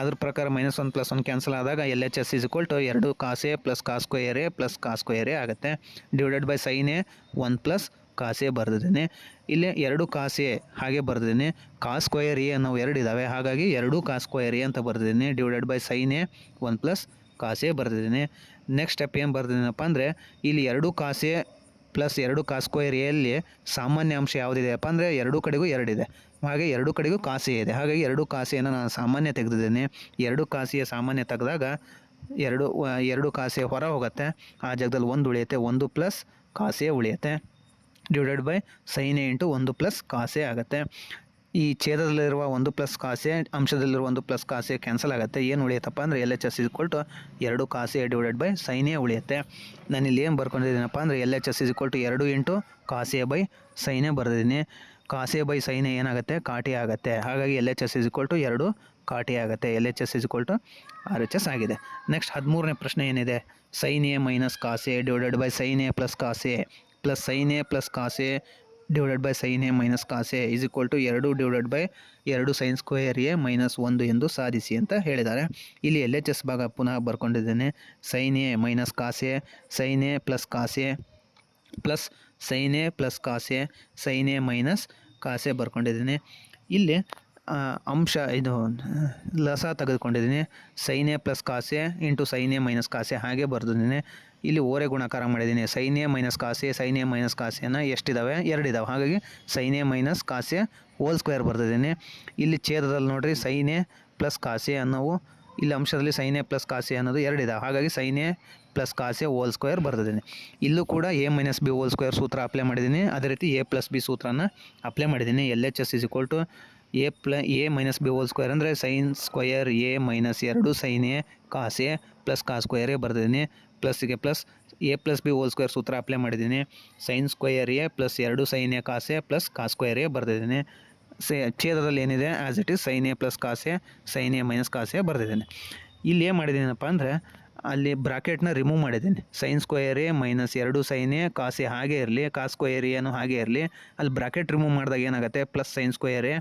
ಅದ್ರ ಪ್ರಕಾರ ಮೈನಸ್ ಒಂದು ಪ್ಲಸ್ ಒಂದು ಕ್ಯಾನ್ಸಲ್ ಆದಾಗ L H S is equal to ಎರಡು cos A plus cos square A plus cos square A ಆಗುತ್ತೆ. Divided by sine A one plus cos A ಬರೆದಿದ್ದೀನಿ. ಇಲ್ಲಿ ಎರಡು ಕಾಸೆ ಹಾಗೆ ಬರೆದಿದ್ದೀನಿ. ಕಾಸ್ ಸ್ಕ್ವಯರ್ ಎ ಅನ್ನೋ ಎರಡು ಇದ್ದಾವೆ ಹಾಗಾಗಿ ಎರಡು ಕಾಸ್ ಸ್ಕ್ವಯರ್ ಎ ಅಂತ ಬರೆದಿದ್ದೀನಿ. Divided by sine A one plus cos A ಬರೆದಿದ್ದೀನಿ. ನೆಕ್ಸ್ಟ್ ಸ್ಟೆಪ್ ಏನು ಬರೆದಿದ್ದೀನಪ್ಪ ಅಂದರೆ, ಇಲ್ಲಿ ಎರಡು ಕಾಸೆ ಪ್ಲಸ್ ಎರಡು ಕಾ ಸ್ಕ್ವೇರ್ ಎಲ್ಲಿ ಸಾಮಾನ್ಯ ಅಂಶ ಯಾವುದಿದೆಯಪ್ಪ ಅಂದರೆ, ಎರಡು ಕಡೆಗೂ ಎರಡಿದೆ ಹಾಗೆ ಎರಡು ಕಡೆಗೂ ಕಾಸೆ ಇದೆ. ಹಾಗಾಗಿ ಎರಡು ಕಾಸೆಯನ್ನು ನಾನು ಸಾಮಾನ್ಯ ತೆಗೆದಿದ್ದೀನಿ. ಎರಡು ಕಾಸೆಯ ಸಾಮಾನ್ಯ ತೆಗೆದಾಗ ಎರಡು ಎರಡು ಕಾಸೆ ಹೊರ ಹೋಗುತ್ತೆ. ಆ ಜಾಗದಲ್ಲಿ ಒಂದು ಉಳಿಯುತ್ತೆ. ಒಂದು ಪ್ಲಸ್ ಕಾಸೆ ಉಳಿಯುತ್ತೆ. Divided by sine A into ಒಂದು ಪ್ಲಸ್ ಕಾಸೆ ಆಗುತ್ತೆ. ಈ ಛೇದದಲ್ಲಿರುವ ಒಂದು ಪ್ಲಸ್ ಕಾಸೆ ಅಂಶದಲ್ಲಿರುವ ಒಂದು ಪ್ಲಸ್ ಕಾಸೆ ಕ್ಯಾನ್ಸಲ್ ಆಗುತ್ತೆ. ಏನು ಉಳಿಯುತ್ತಪ್ಪ ಅಂದರೆ ಎಲ್ ಎಚ್ ಎಸ್ ಇಸ್ಕೊಲ್ ಎರಡು ಕಾಸೆ ಡಿವೈಡೆಡ್ ಬೈ ಸೈನೇ ಉಳಿಯುತ್ತೆ. ನಾನು ಇಲ್ಲಿ ಏನು ಬರ್ಕೊಂಡಿದ್ದೀನಪ್ಪ ಅಂದರೆ L H S is equal ಎರಡು into cos A by sine A ಬರೆದಿದ್ದೀನಿ. Cos A by sine A ಏನಾಗುತ್ತೆ? ಕಾಟಿ ಆಗುತ್ತೆ. ಹಾಗಾಗಿ L H S is to ಎರಡು ಕಾಟಿ ಆಗುತ್ತೆ. L H S is to R H S ಆಗಿದೆ. Next ಹದಿಮೂರನೇ ಪ್ರಶ್ನೆ ಏನಿದೆ? Sine A minus cos A divided by sine A plus cos A plus sine A plus cos A divided by sine A minus cos A is equal to ಎರಡು divided by ಎರಡು sine square A minus ಒಂದು ಎಂದು ಸಾಧಿಸಿ ಅಂತ ಹೇಳಿದ್ದಾರೆ. ಇಲ್ಲಿ L H S ಭಾಗ ಪುನಃ ಬರ್ಕೊಂಡಿದ್ದೇನೆ. Sine A minus cos A sine A plus cos A plus sine A plus cos A sine A minus cos A ಬರ್ಕೊಂಡಿದ್ದೀನಿ. ಇಲ್ಲಿ ಅಂಶ ಇದು, ಲಸ ತೆಗೆದುಕೊಂಡಿದ್ದೀನಿ. Sine A plus cos A into sine A minus cos A ಹಾಗೆ ಬರ್ದಿದ್ದೀನಿ. ಇಲ್ಲಿ ಓರೆ ಗುಣಾಕಾರ ಮಾಡಿದ್ದೀನಿ. ಸೈನ್ಯ ಮೈನಸ್ ಕಾಸೆ ಸೈನ್ಯ ಮೈನಸ್ ಕಾಸೆನ ಎಷ್ಟಿದ್ದಾವೆ ಎರಡಿದ್ದಾವೆ ಹಾಗಾಗಿ sine A minus cos A whole square ಬರ್ತಿದ್ದೀನಿ ಇಲ್ಲಿ ಛೇದದಲ್ಲಿ ನೋಡಿರಿ ಸೈನ್ಯ ಪ್ಲಸ್ ಕಾಸೆ ಅನ್ನೋವು ಇಲ್ಲಿ ಅಂಶದಲ್ಲಿ ಸೈನ್ಯ ಪ್ಲಸ್ ಕಾಸೆ ಅನ್ನೋದು ಎರಡಿದೆ ಹಾಗಾಗಿ sine A plus cos A whole square ಬರ್ತಿದ್ದೀನಿ ಇಲ್ಲೂ ಕೂಡ a minus b whole square ಸೂತ್ರ ಅಪ್ಲೈ ಮಾಡಿದ್ದೀನಿ. ಅದೇ ರೀತಿ ಎ ಪ್ಲಸ್ ಬಿ ಸೂತ್ರನ ಅಪ್ಲೈ ಮಾಡಿದ್ದೀನಿ. L H S is equal to a plus, a minus b whole square ಅಂದರೆ ಸೈನ್ ಸ್ಕ್ವಯರ್ ಎ ಮೈನಸ್ ಎರಡು sine a cos a plus cos square a ಬರ್ದಿದ್ದೀನಿ. ಪ್ಲಸ್ಗೆ plus a plus b whole square ಸೂತ್ರ apply ಮಾಡಿದ್ದೀನಿ. Sine square A plus ಎರಡು sine a cos A plus cos square A ಬರ್ದಿದ್ದೀನಿ. ಸೇ, ಛೇದದಲ್ಲಿ ಏನಿದೆ? As it is sine a plus cos a sine a minus cos a ಬರ್ದಿದ್ದೀನಿ. ಇಲ್ಲಿ ಏನು ಮಾಡಿದ್ದೀನಪ್ಪ ಅಂದರೆ, ಅಲ್ಲಿ ಬ್ರಾಕೆಟ್ನ ರಿಮೂವ್ ಮಾಡಿದ್ದೀನಿ. ಸೈನ್ ಸ್ಕ್ವಯರ್ ಎ ಮೈನಸ್ ಎರಡು ಸೈನ್ ಎ ಕಾಸೆ ಹಾಗೆ ಇರಲಿ ಕಾ ಸ್ಕ್ವಯರ್ ಎನು ಹಾಗೆ ಇರಲಿ. ಅಲ್ಲಿ ಬ್ರಾಕೆಟ್ ರಿಮೂವ್ ಮಾಡಿದಾಗ ಏನಾಗುತ್ತೆ? Plus sine square a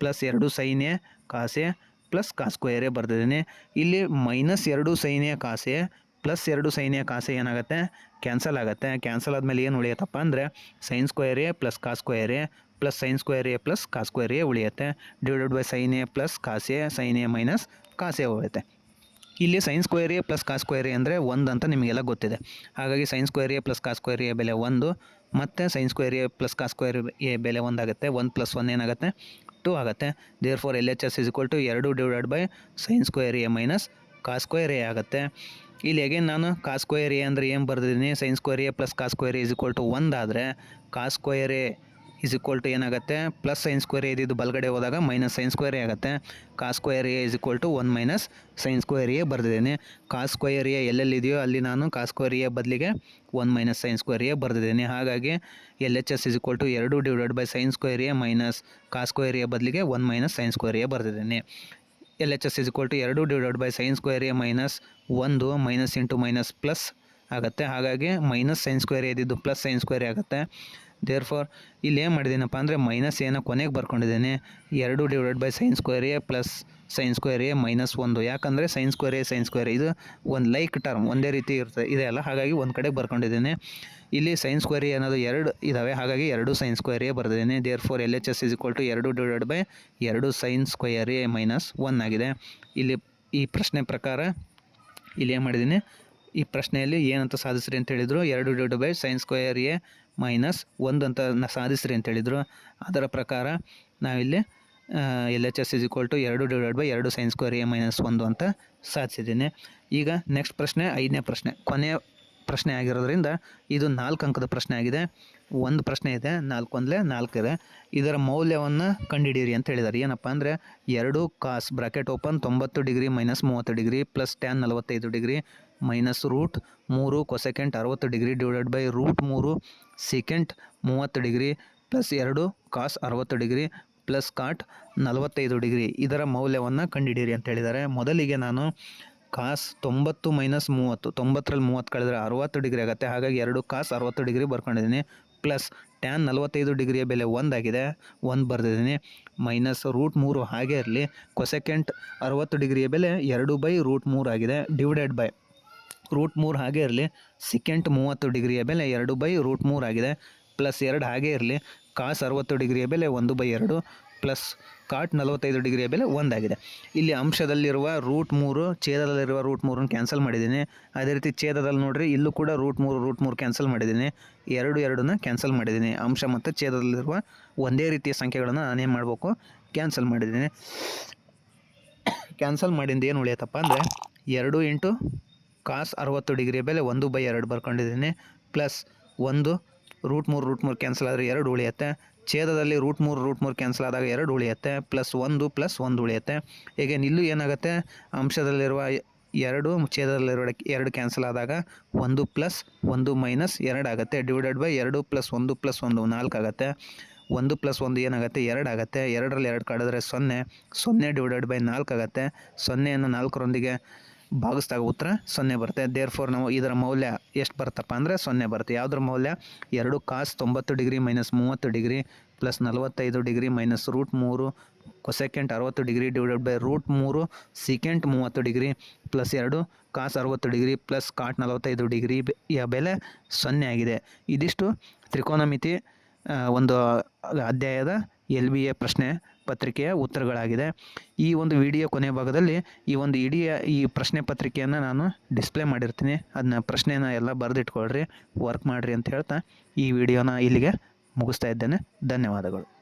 plus ಎರಡು sine a cos a plus cos square a ಬರ್ದಿದ್ದೀನಿ. ಇಲ್ಲಿ ಮೈನಸ್ ಎರಡು ಸೈನ್ ಎ ಕಾಸೆ ಪ್ಲಸ್ ಎರಡು ಸೈನ್ಯ ಕಾಸೆ ಏನಾಗುತ್ತೆ ಕ್ಯಾನ್ಸಲ್ ಆಗುತ್ತೆ ಕ್ಯಾನ್ಸಲ್ ಆದಮೇಲೆ ಏನು ಉಳಿಯುತ್ತಪ್ಪ ಅಂದರೆ sine square a plus cos square a plus sine square a plus cos square a ಉಳಿಯುತ್ತೆ divided by sine a plus cos a sine a minus cos a ಉಳಿಯುತ್ತೆ ಇಲ್ಲಿ sine square a plus cos square a ಅಂದರೆ ಒಂದು ಅಂತ ನಿಮಗೆಲ್ಲ ಗೊತ್ತಿದೆ ಹಾಗಾಗಿ sine square a plus cos square a ಬೆಲೆ ಒಂದು ಮತ್ತು sine square a plus cos square a ಬೆಲೆ ಒಂದಾಗುತ್ತೆ ಒನ್ ಪ್ಲಸ್ ಒನ್ ಏನಾಗುತ್ತೆ ಟೂ ಆಗುತ್ತೆ therefore L H S is equal to ಎರಡು divided by sine square A minus cos square A ಆಗುತ್ತೆ ಇಲ್ಲಿ ಅಗೇನ್ ನಾನು ಕಾಸ್ ಸ್ಕ್ವೇರ್ ಎ ಅಂದರೆ ಏನು ಬರ್ದಿದ್ದೀನಿ sine square a plus cos square is equal to ಒಂದಾದರೆ cos square a is equal to ಏನಾಗುತ್ತೆ plus sine square A ಇದ್ದಿದ್ದು ಬಲಗಡೆ ಹೋದಾಗ ಮೈನಸ್ ಸೈನ್ ಸ್ಕ್ವೇರ್ ಎ ಆಗುತ್ತೆ cos square a is equal to one minus sine square a ಬರ್ದಿದ್ದೀನಿ cos square A ಎಲ್ಲೆಲ್ಲಿದೆಯೋ ಅಲ್ಲಿ ನಾನು cos square A ಬದಲಿಗೆ one minus sine square A ಬರ್ದಿದ್ದೀನಿ ಹಾಗಾಗಿ L H S is equal to ಎರಡು divide by sine square a minus cos square a ಬದಲಿಗೆ one minus sine square a ಬರ್ದಿದ್ದೀನಿ L H S is equal to ಎರಡು divide by sine square a minus ಒಂದು minus into minus plus ಆಗುತ್ತೆ. ಹಾಗಾಗಿ minus sine square ಇದ್ದಿದ್ದು plus sine square ಆಗುತ್ತೆ. Therefore ಇಲ್ಲಿ ಏನು ಮಾಡಿದ್ದೀನಪ್ಪ ಅಂದರೆ ಮೈನಸ್ ಏನೋ ಕೊನೆಗೆ ಬರ್ಕೊಂಡಿದ್ದೀನಿ. ಎರಡು divide by sine square A plus sine square A minus ಒಂದು. ಯಾಕಂದರೆ sine square A sine square ಇದು ಒಂದು ಲೈಕ್ ಟರ್ಮ್ ಒಂದೇ ರೀತಿ ಇರುತ್ತೆ, ಇದೆ ಅಲ್ಲ? ಹಾಗಾಗಿ ಒಂದು ಕಡೆಗೆ ಬರ್ಕೊಂಡಿದ್ದೀನಿ. ಇಲ್ಲಿ ಸೈನ್ ಸ್ಕ್ವೇರ್ ಅನ್ನೋದು ಎರಡು ಇದ್ದಾವೆ ಹಾಗಾಗಿ ಎರಡು ಸೈನ್ ಸ್ಕ್ವೇರ್ ಎ ಬರೆದಿದ್ದೀನಿ. Therefore L H S is equal to ಎರಡು ಡಿವೈಡ್ ಬೈ ಎರಡು sine square a minus one ಆಗಿದೆ. ಇಲ್ಲಿ ಈ ಪ್ರಶ್ನೆ ಪ್ರಕಾರ ಇಲ್ಲಿ ಏನು ಮಾಡಿದ್ದೀನಿ ಈ ಪ್ರಶ್ನೆಯಲ್ಲಿ ಏನಂತ ಸಾಧಿಸ್ರಿ ಅಂತ ಹೇಳಿದರು. ಎರಡು divide by sines square a minus ಒಂದು ಅಂತ ಸಾಧಿಸ್ರಿ ಅಂತ ಹೇಳಿದರು. ಅದರ ಪ್ರಕಾರ ನಾವಿಲ್ಲಿ L H S is equal to ಎರಡು ಡಿವೈಡ್ ಬೈ ಎರಡು ಸೈನ್ಸ್ ಸ್ಕ್ವೇರ್ ಎ ಮೈನಸ್ ಒಂದು ಅಂತ ಸಾಧಿಸಿದ್ದೀನಿ. ಈಗ ನೆಕ್ಸ್ಟ್ ಪ್ರಶ್ನೆ, ಐದನೇ ಪ್ರಶ್ನೆ. ಕೊನೆಯ ಪ್ರಶ್ನೆ ಆಗಿರೋದ್ರಿಂದ ಇದು ನಾಲ್ಕು ಅಂಕದ ಪ್ರಶ್ನೆ ಆಗಿದೆ. ಒಂದು ಪ್ರಶ್ನೆ ಇದೆ, ನಾಲ್ಕು ಒಂದಲೇ ನಾಲ್ಕು ಇದೆ. ಇದರ ಮೌಲ್ಯವನ್ನು ಕಂಡುಹಿಡಿಯಿರಿ ಅಂತ ಹೇಳಿದ್ದಾರೆ ಏನಪ್ಪ ಅಂದರೆ ಎರಡು ಕಾಸ್ ಬ್ರಾಕೆಟ್ ಓಪನ್ ತೊಂಬತ್ತು ಡಿಗ್ರಿ ಮೈನಸ್ ಮೂವತ್ತು ಡಿಗ್ರಿ ಪ್ಲಸ್ ಟ್ಯಾನ್ ನಲವತ್ತೈದು ಡಿಗ್ರಿ ಮೈನಸ್ ರೂಟ್ ಮೂರು ಕೊಸೆಕೆಂಟ್ ಅರವತ್ತು ಡಿಗ್ರಿ ಡಿವೈಡೆಡ್ ಬೈ ರೂಟ್ ಮೂರು ಸೆಕೆಂಡ್ ಮೂವತ್ತು ಡಿಗ್ರಿ ಪ್ಲಸ್ ಎರಡು ಕಾಸ್ ಅರವತ್ತು ಡಿಗ್ರಿ ಪ್ಲಸ್ ಕಾಟ್ ನಲವತ್ತೈದು ಡಿಗ್ರಿ. ಇದರ ಮೌಲ್ಯವನ್ನು ಕಂಡುಹಿಡಿಯಿರಿ ಅಂತ ಹೇಳಿದ್ದಾರೆ ಮೊದಲಿಗೆ ನಾನು ಕಾಸ್ ತೊಂಬತ್ತು ಮೈನಸ್ ಮೂವತ್ತು, ತೊಂಬತ್ತರಲ್ಲಿ ಮೂವತ್ತು ಕಳೆದ್ರೆ ಅರುವತ್ತು ಡಿಗ್ರಿ ಆಗುತ್ತೆ. ಹಾಗಾಗಿ ಎರಡು ಕಾಸ್ ಅರವತ್ತು ಡಿಗ್ರಿ ಬರ್ಕೊಂಡಿದ್ದೀನಿ. ಪ್ಲಸ್ ಟ್ಯಾನ್ ನಲವತ್ತೈದು ಡಿಗ್ರಿಯ ಬೆಲೆ ಒಂದಾಗಿದೆ ಒಂದು ಬರೆದಿದ್ದೀನಿ. ಮೈನಸ್ ರೂಟ್ ಮೂರು ಹಾಗೆ ಇರಲಿ. ಕೊಸೆಕೆಂಟ್ ಅರುವತ್ತು ಡಿಗ್ರಿಯ ಬೆಲೆ ಎರಡು ಬೈ ರೂಟ್ ಮೂರು ಆಗಿದೆ, ಡಿವೈಡೆಡ್ ಬೈ ರೂಟ್ ಮೂರು ಹಾಗೆ ಇರಲಿ. ಸೆಕೆಂಡ್ ಮೂವತ್ತು ಡಿಗ್ರಿಯ ಬೆಲೆ ಎರಡು ಬೈ ರೂಟ್ ಮೂರು ಆಗಿದೆ, ಪ್ಲಸ್ ಎರಡು ಹಾಗೆ ಇರಲಿ. ಕಾಸ್ ಅರುವತ್ತು ಡಿಗ್ರಿಯ ಬೆಲೆ ಒಂದು ಬೈ ಎರಡು ಪ್ಲಸ್ ಕಾಟ್ ನಲವತ್ತೈದು ಡಿಗ್ರಿಯ ಬೆಲೆ ಒಂದಾಗಿದೆ. ಇಲ್ಲಿ ಅಂಶದಲ್ಲಿರುವ ರೂಟ್ ಮೂರು, ಛೇದದಲ್ಲಿರುವ ರೂಟ್ ಮೂರನ್ನು ಕ್ಯಾನ್ಸಲ್ ಮಾಡಿದ್ದೀನಿ. ಅದೇ ರೀತಿ ಛೇದದಲ್ಲಿ ನೋಡಿರಿ, ಇಲ್ಲೂ ಕೂಡ ರೂಟ್ ಮೂರು ರೂಟ್ ಮೂರು ಕ್ಯಾನ್ಸಲ್ ಮಾಡಿದ್ದೀನಿ. ಎರಡು, ಎರಡನ್ನ ಕ್ಯಾನ್ಸಲ್ ಮಾಡಿದ್ದೀನಿ. ಅಂಶ ಮತ್ತು ಛೇದದಲ್ಲಿರುವ ಒಂದೇ ರೀತಿಯ ಸಂಖ್ಯೆಗಳನ್ನು ನಾನೇನು ಮಾಡಬೇಕು? ಕ್ಯಾನ್ಸಲ್ ಮಾಡಿದ್ದೀನಿ. ಕ್ಯಾನ್ಸಲ್ ಮಾಡಿದ್ದು ಏನು ಉಳಿಯತ್ತಪ್ಪ ಅಂದರೆ, ಎರಡು ಇಂಟು ಕಾಸ್ ಅರವತ್ತು ಡಿಗ್ರಿಯ ಬೆಲೆ ಒಂದು ಬೈ ಎರಡು ಬರ್ಕೊಂಡಿದ್ದೀನಿ. ಪ್ಲಸ್ ಒಂದು, ರೂಟ್ ಮೂರು ರೂಟ್ ಮೂರು ಕ್ಯಾನ್ಸಲ್ ಆದರೆ ಎರಡು ಉಳಿಯುತ್ತೆ. ಛೇದದಲ್ಲಿ ರೂಟ್ ಮೂರು ರೂಟ್ ಮೂರು ಕ್ಯಾನ್ಸಲ್ ಆದಾಗ ಎರಡು ಉಳಿಯುತ್ತೆ ಪ್ಲಸ್ ಒಂದು ಪ್ಲಸ್ ಒಂದು ಉಳಿಯುತ್ತೆ. ಹೀಗೆ ನಿಲ್ಲು ಏನಾಗುತ್ತೆ? ಅಂಶದಲ್ಲಿರುವ ಎರಡು, ಛೇದದಲ್ಲಿರುವ ಎರಡು ಕ್ಯಾನ್ಸಲ್ ಆದಾಗ ಒಂದು ಪ್ಲಸ್ ಒಂದು ಮೈನಸ್ ಎರಡು ಆಗುತ್ತೆ. ಡಿವೈಡೆಡ್ ಬೈ ಎರಡು ಪ್ಲಸ್ ಒಂದು ಪ್ಲಸ್ ಒಂದು ನಾಲ್ಕು ಆಗುತ್ತೆ. ಒಂದು ಪ್ಲಸ್ ಒಂದು ಏನಾಗುತ್ತೆ? ಎರಡು ಆಗುತ್ತೆ. ಎರಡರಲ್ಲಿ ಎರಡು ಕಡಿದ್ರೆ ಸೊನ್ನೆ. ಸೊನ್ನೆ ಡಿವೈಡೆಡ್ ಬೈ ನಾಲ್ಕು ಆಗುತ್ತೆ. ಸೊನ್ನೆಯನ್ನು ನಾಲ್ಕರೊಂದಿಗೆ ಭಾಗಿಸಿದಾಗ ಉತ್ತರ ಸೊನ್ನೆ ಬರುತ್ತೆ. ದೇರ್ ಫೋರ್ ನಾವು ಇದರ ಮೌಲ್ಯ ಎಷ್ಟು ಬರುತ್ತಪ್ಪ ಅಂದರೆ ಸೊನ್ನೆ ಬರುತ್ತೆ. ಯಾವುದ್ರ ಮೌಲ್ಯ? ಎರಡು ಕಾಸ್ ತೊಂಬತ್ತು ಡಿಗ್ರಿ ಮೈನಸ್ ಮೂವತ್ತು ಡಿಗ್ರಿ ಪ್ಲಸ್ ನಲವತ್ತೈದು ಡಿಗ್ರಿ ಮೈನಸ್ ರೂಟ್ ಮೂರು ಕೊಸೆಕೆಂಟ್ ಅರವತ್ತು ಡಿಗ್ರಿ ಡಿವೈಡೆಡ್ ಬೈ ರೂಟ್ ಮೂರು ಸೆಕೆಂಡ್ ಮೂವತ್ತು ಡಿಗ್ರಿ ಪ್ಲಸ್ ಎರಡು ಕಾಸ್ ಅರವತ್ತು ಡಿಗ್ರಿ ಪ್ಲಸ್ ಕಾಟ್ ನಲವತ್ತೈದು ಡಿಗ್ರಿ ಬೆಲೆ ಸೊನ್ನೆ ಆಗಿದೆ. ಇದಿಷ್ಟು ತ್ರಿಕೋನಮಿತಿ ಒಂದು ಅಧ್ಯಾಯದ ಎಲ್ ಬಿ ಎ ಪ್ರಶ್ನೆ. ಪತ್ರಿಕೆಯ ಉತ್ತರಗಳಾಗಿದೆ. ಈ ಒಂದು ವಿಡಿಯೋ ಕೊನೆ ಭಾಗದಲ್ಲಿ ಈ ಒಂದು ಇಡೀ ಈ ಪ್ರಶ್ನೆ ಪತ್ರಿಕೆಯನ್ನು ನಾನು ಡಿಸ್ಪ್ಲೇ ಮಾಡಿರ್ತೀನಿ. ಅದನ್ನ ಪ್ರಶ್ನೆನ ಎಲ್ಲ ಬರೆದಿಟ್ಕೊಳ್ರಿ, ವರ್ಕ್ ಮಾಡಿರಿ ಅಂತ ಹೇಳ್ತಾ ಈ ವಿಡಿಯೋನ ಇಲ್ಲಿಗೆ ಮುಗಿಸ್ತಾ ಇದ್ದೇನೆ. ಧನ್ಯವಾದಗಳು.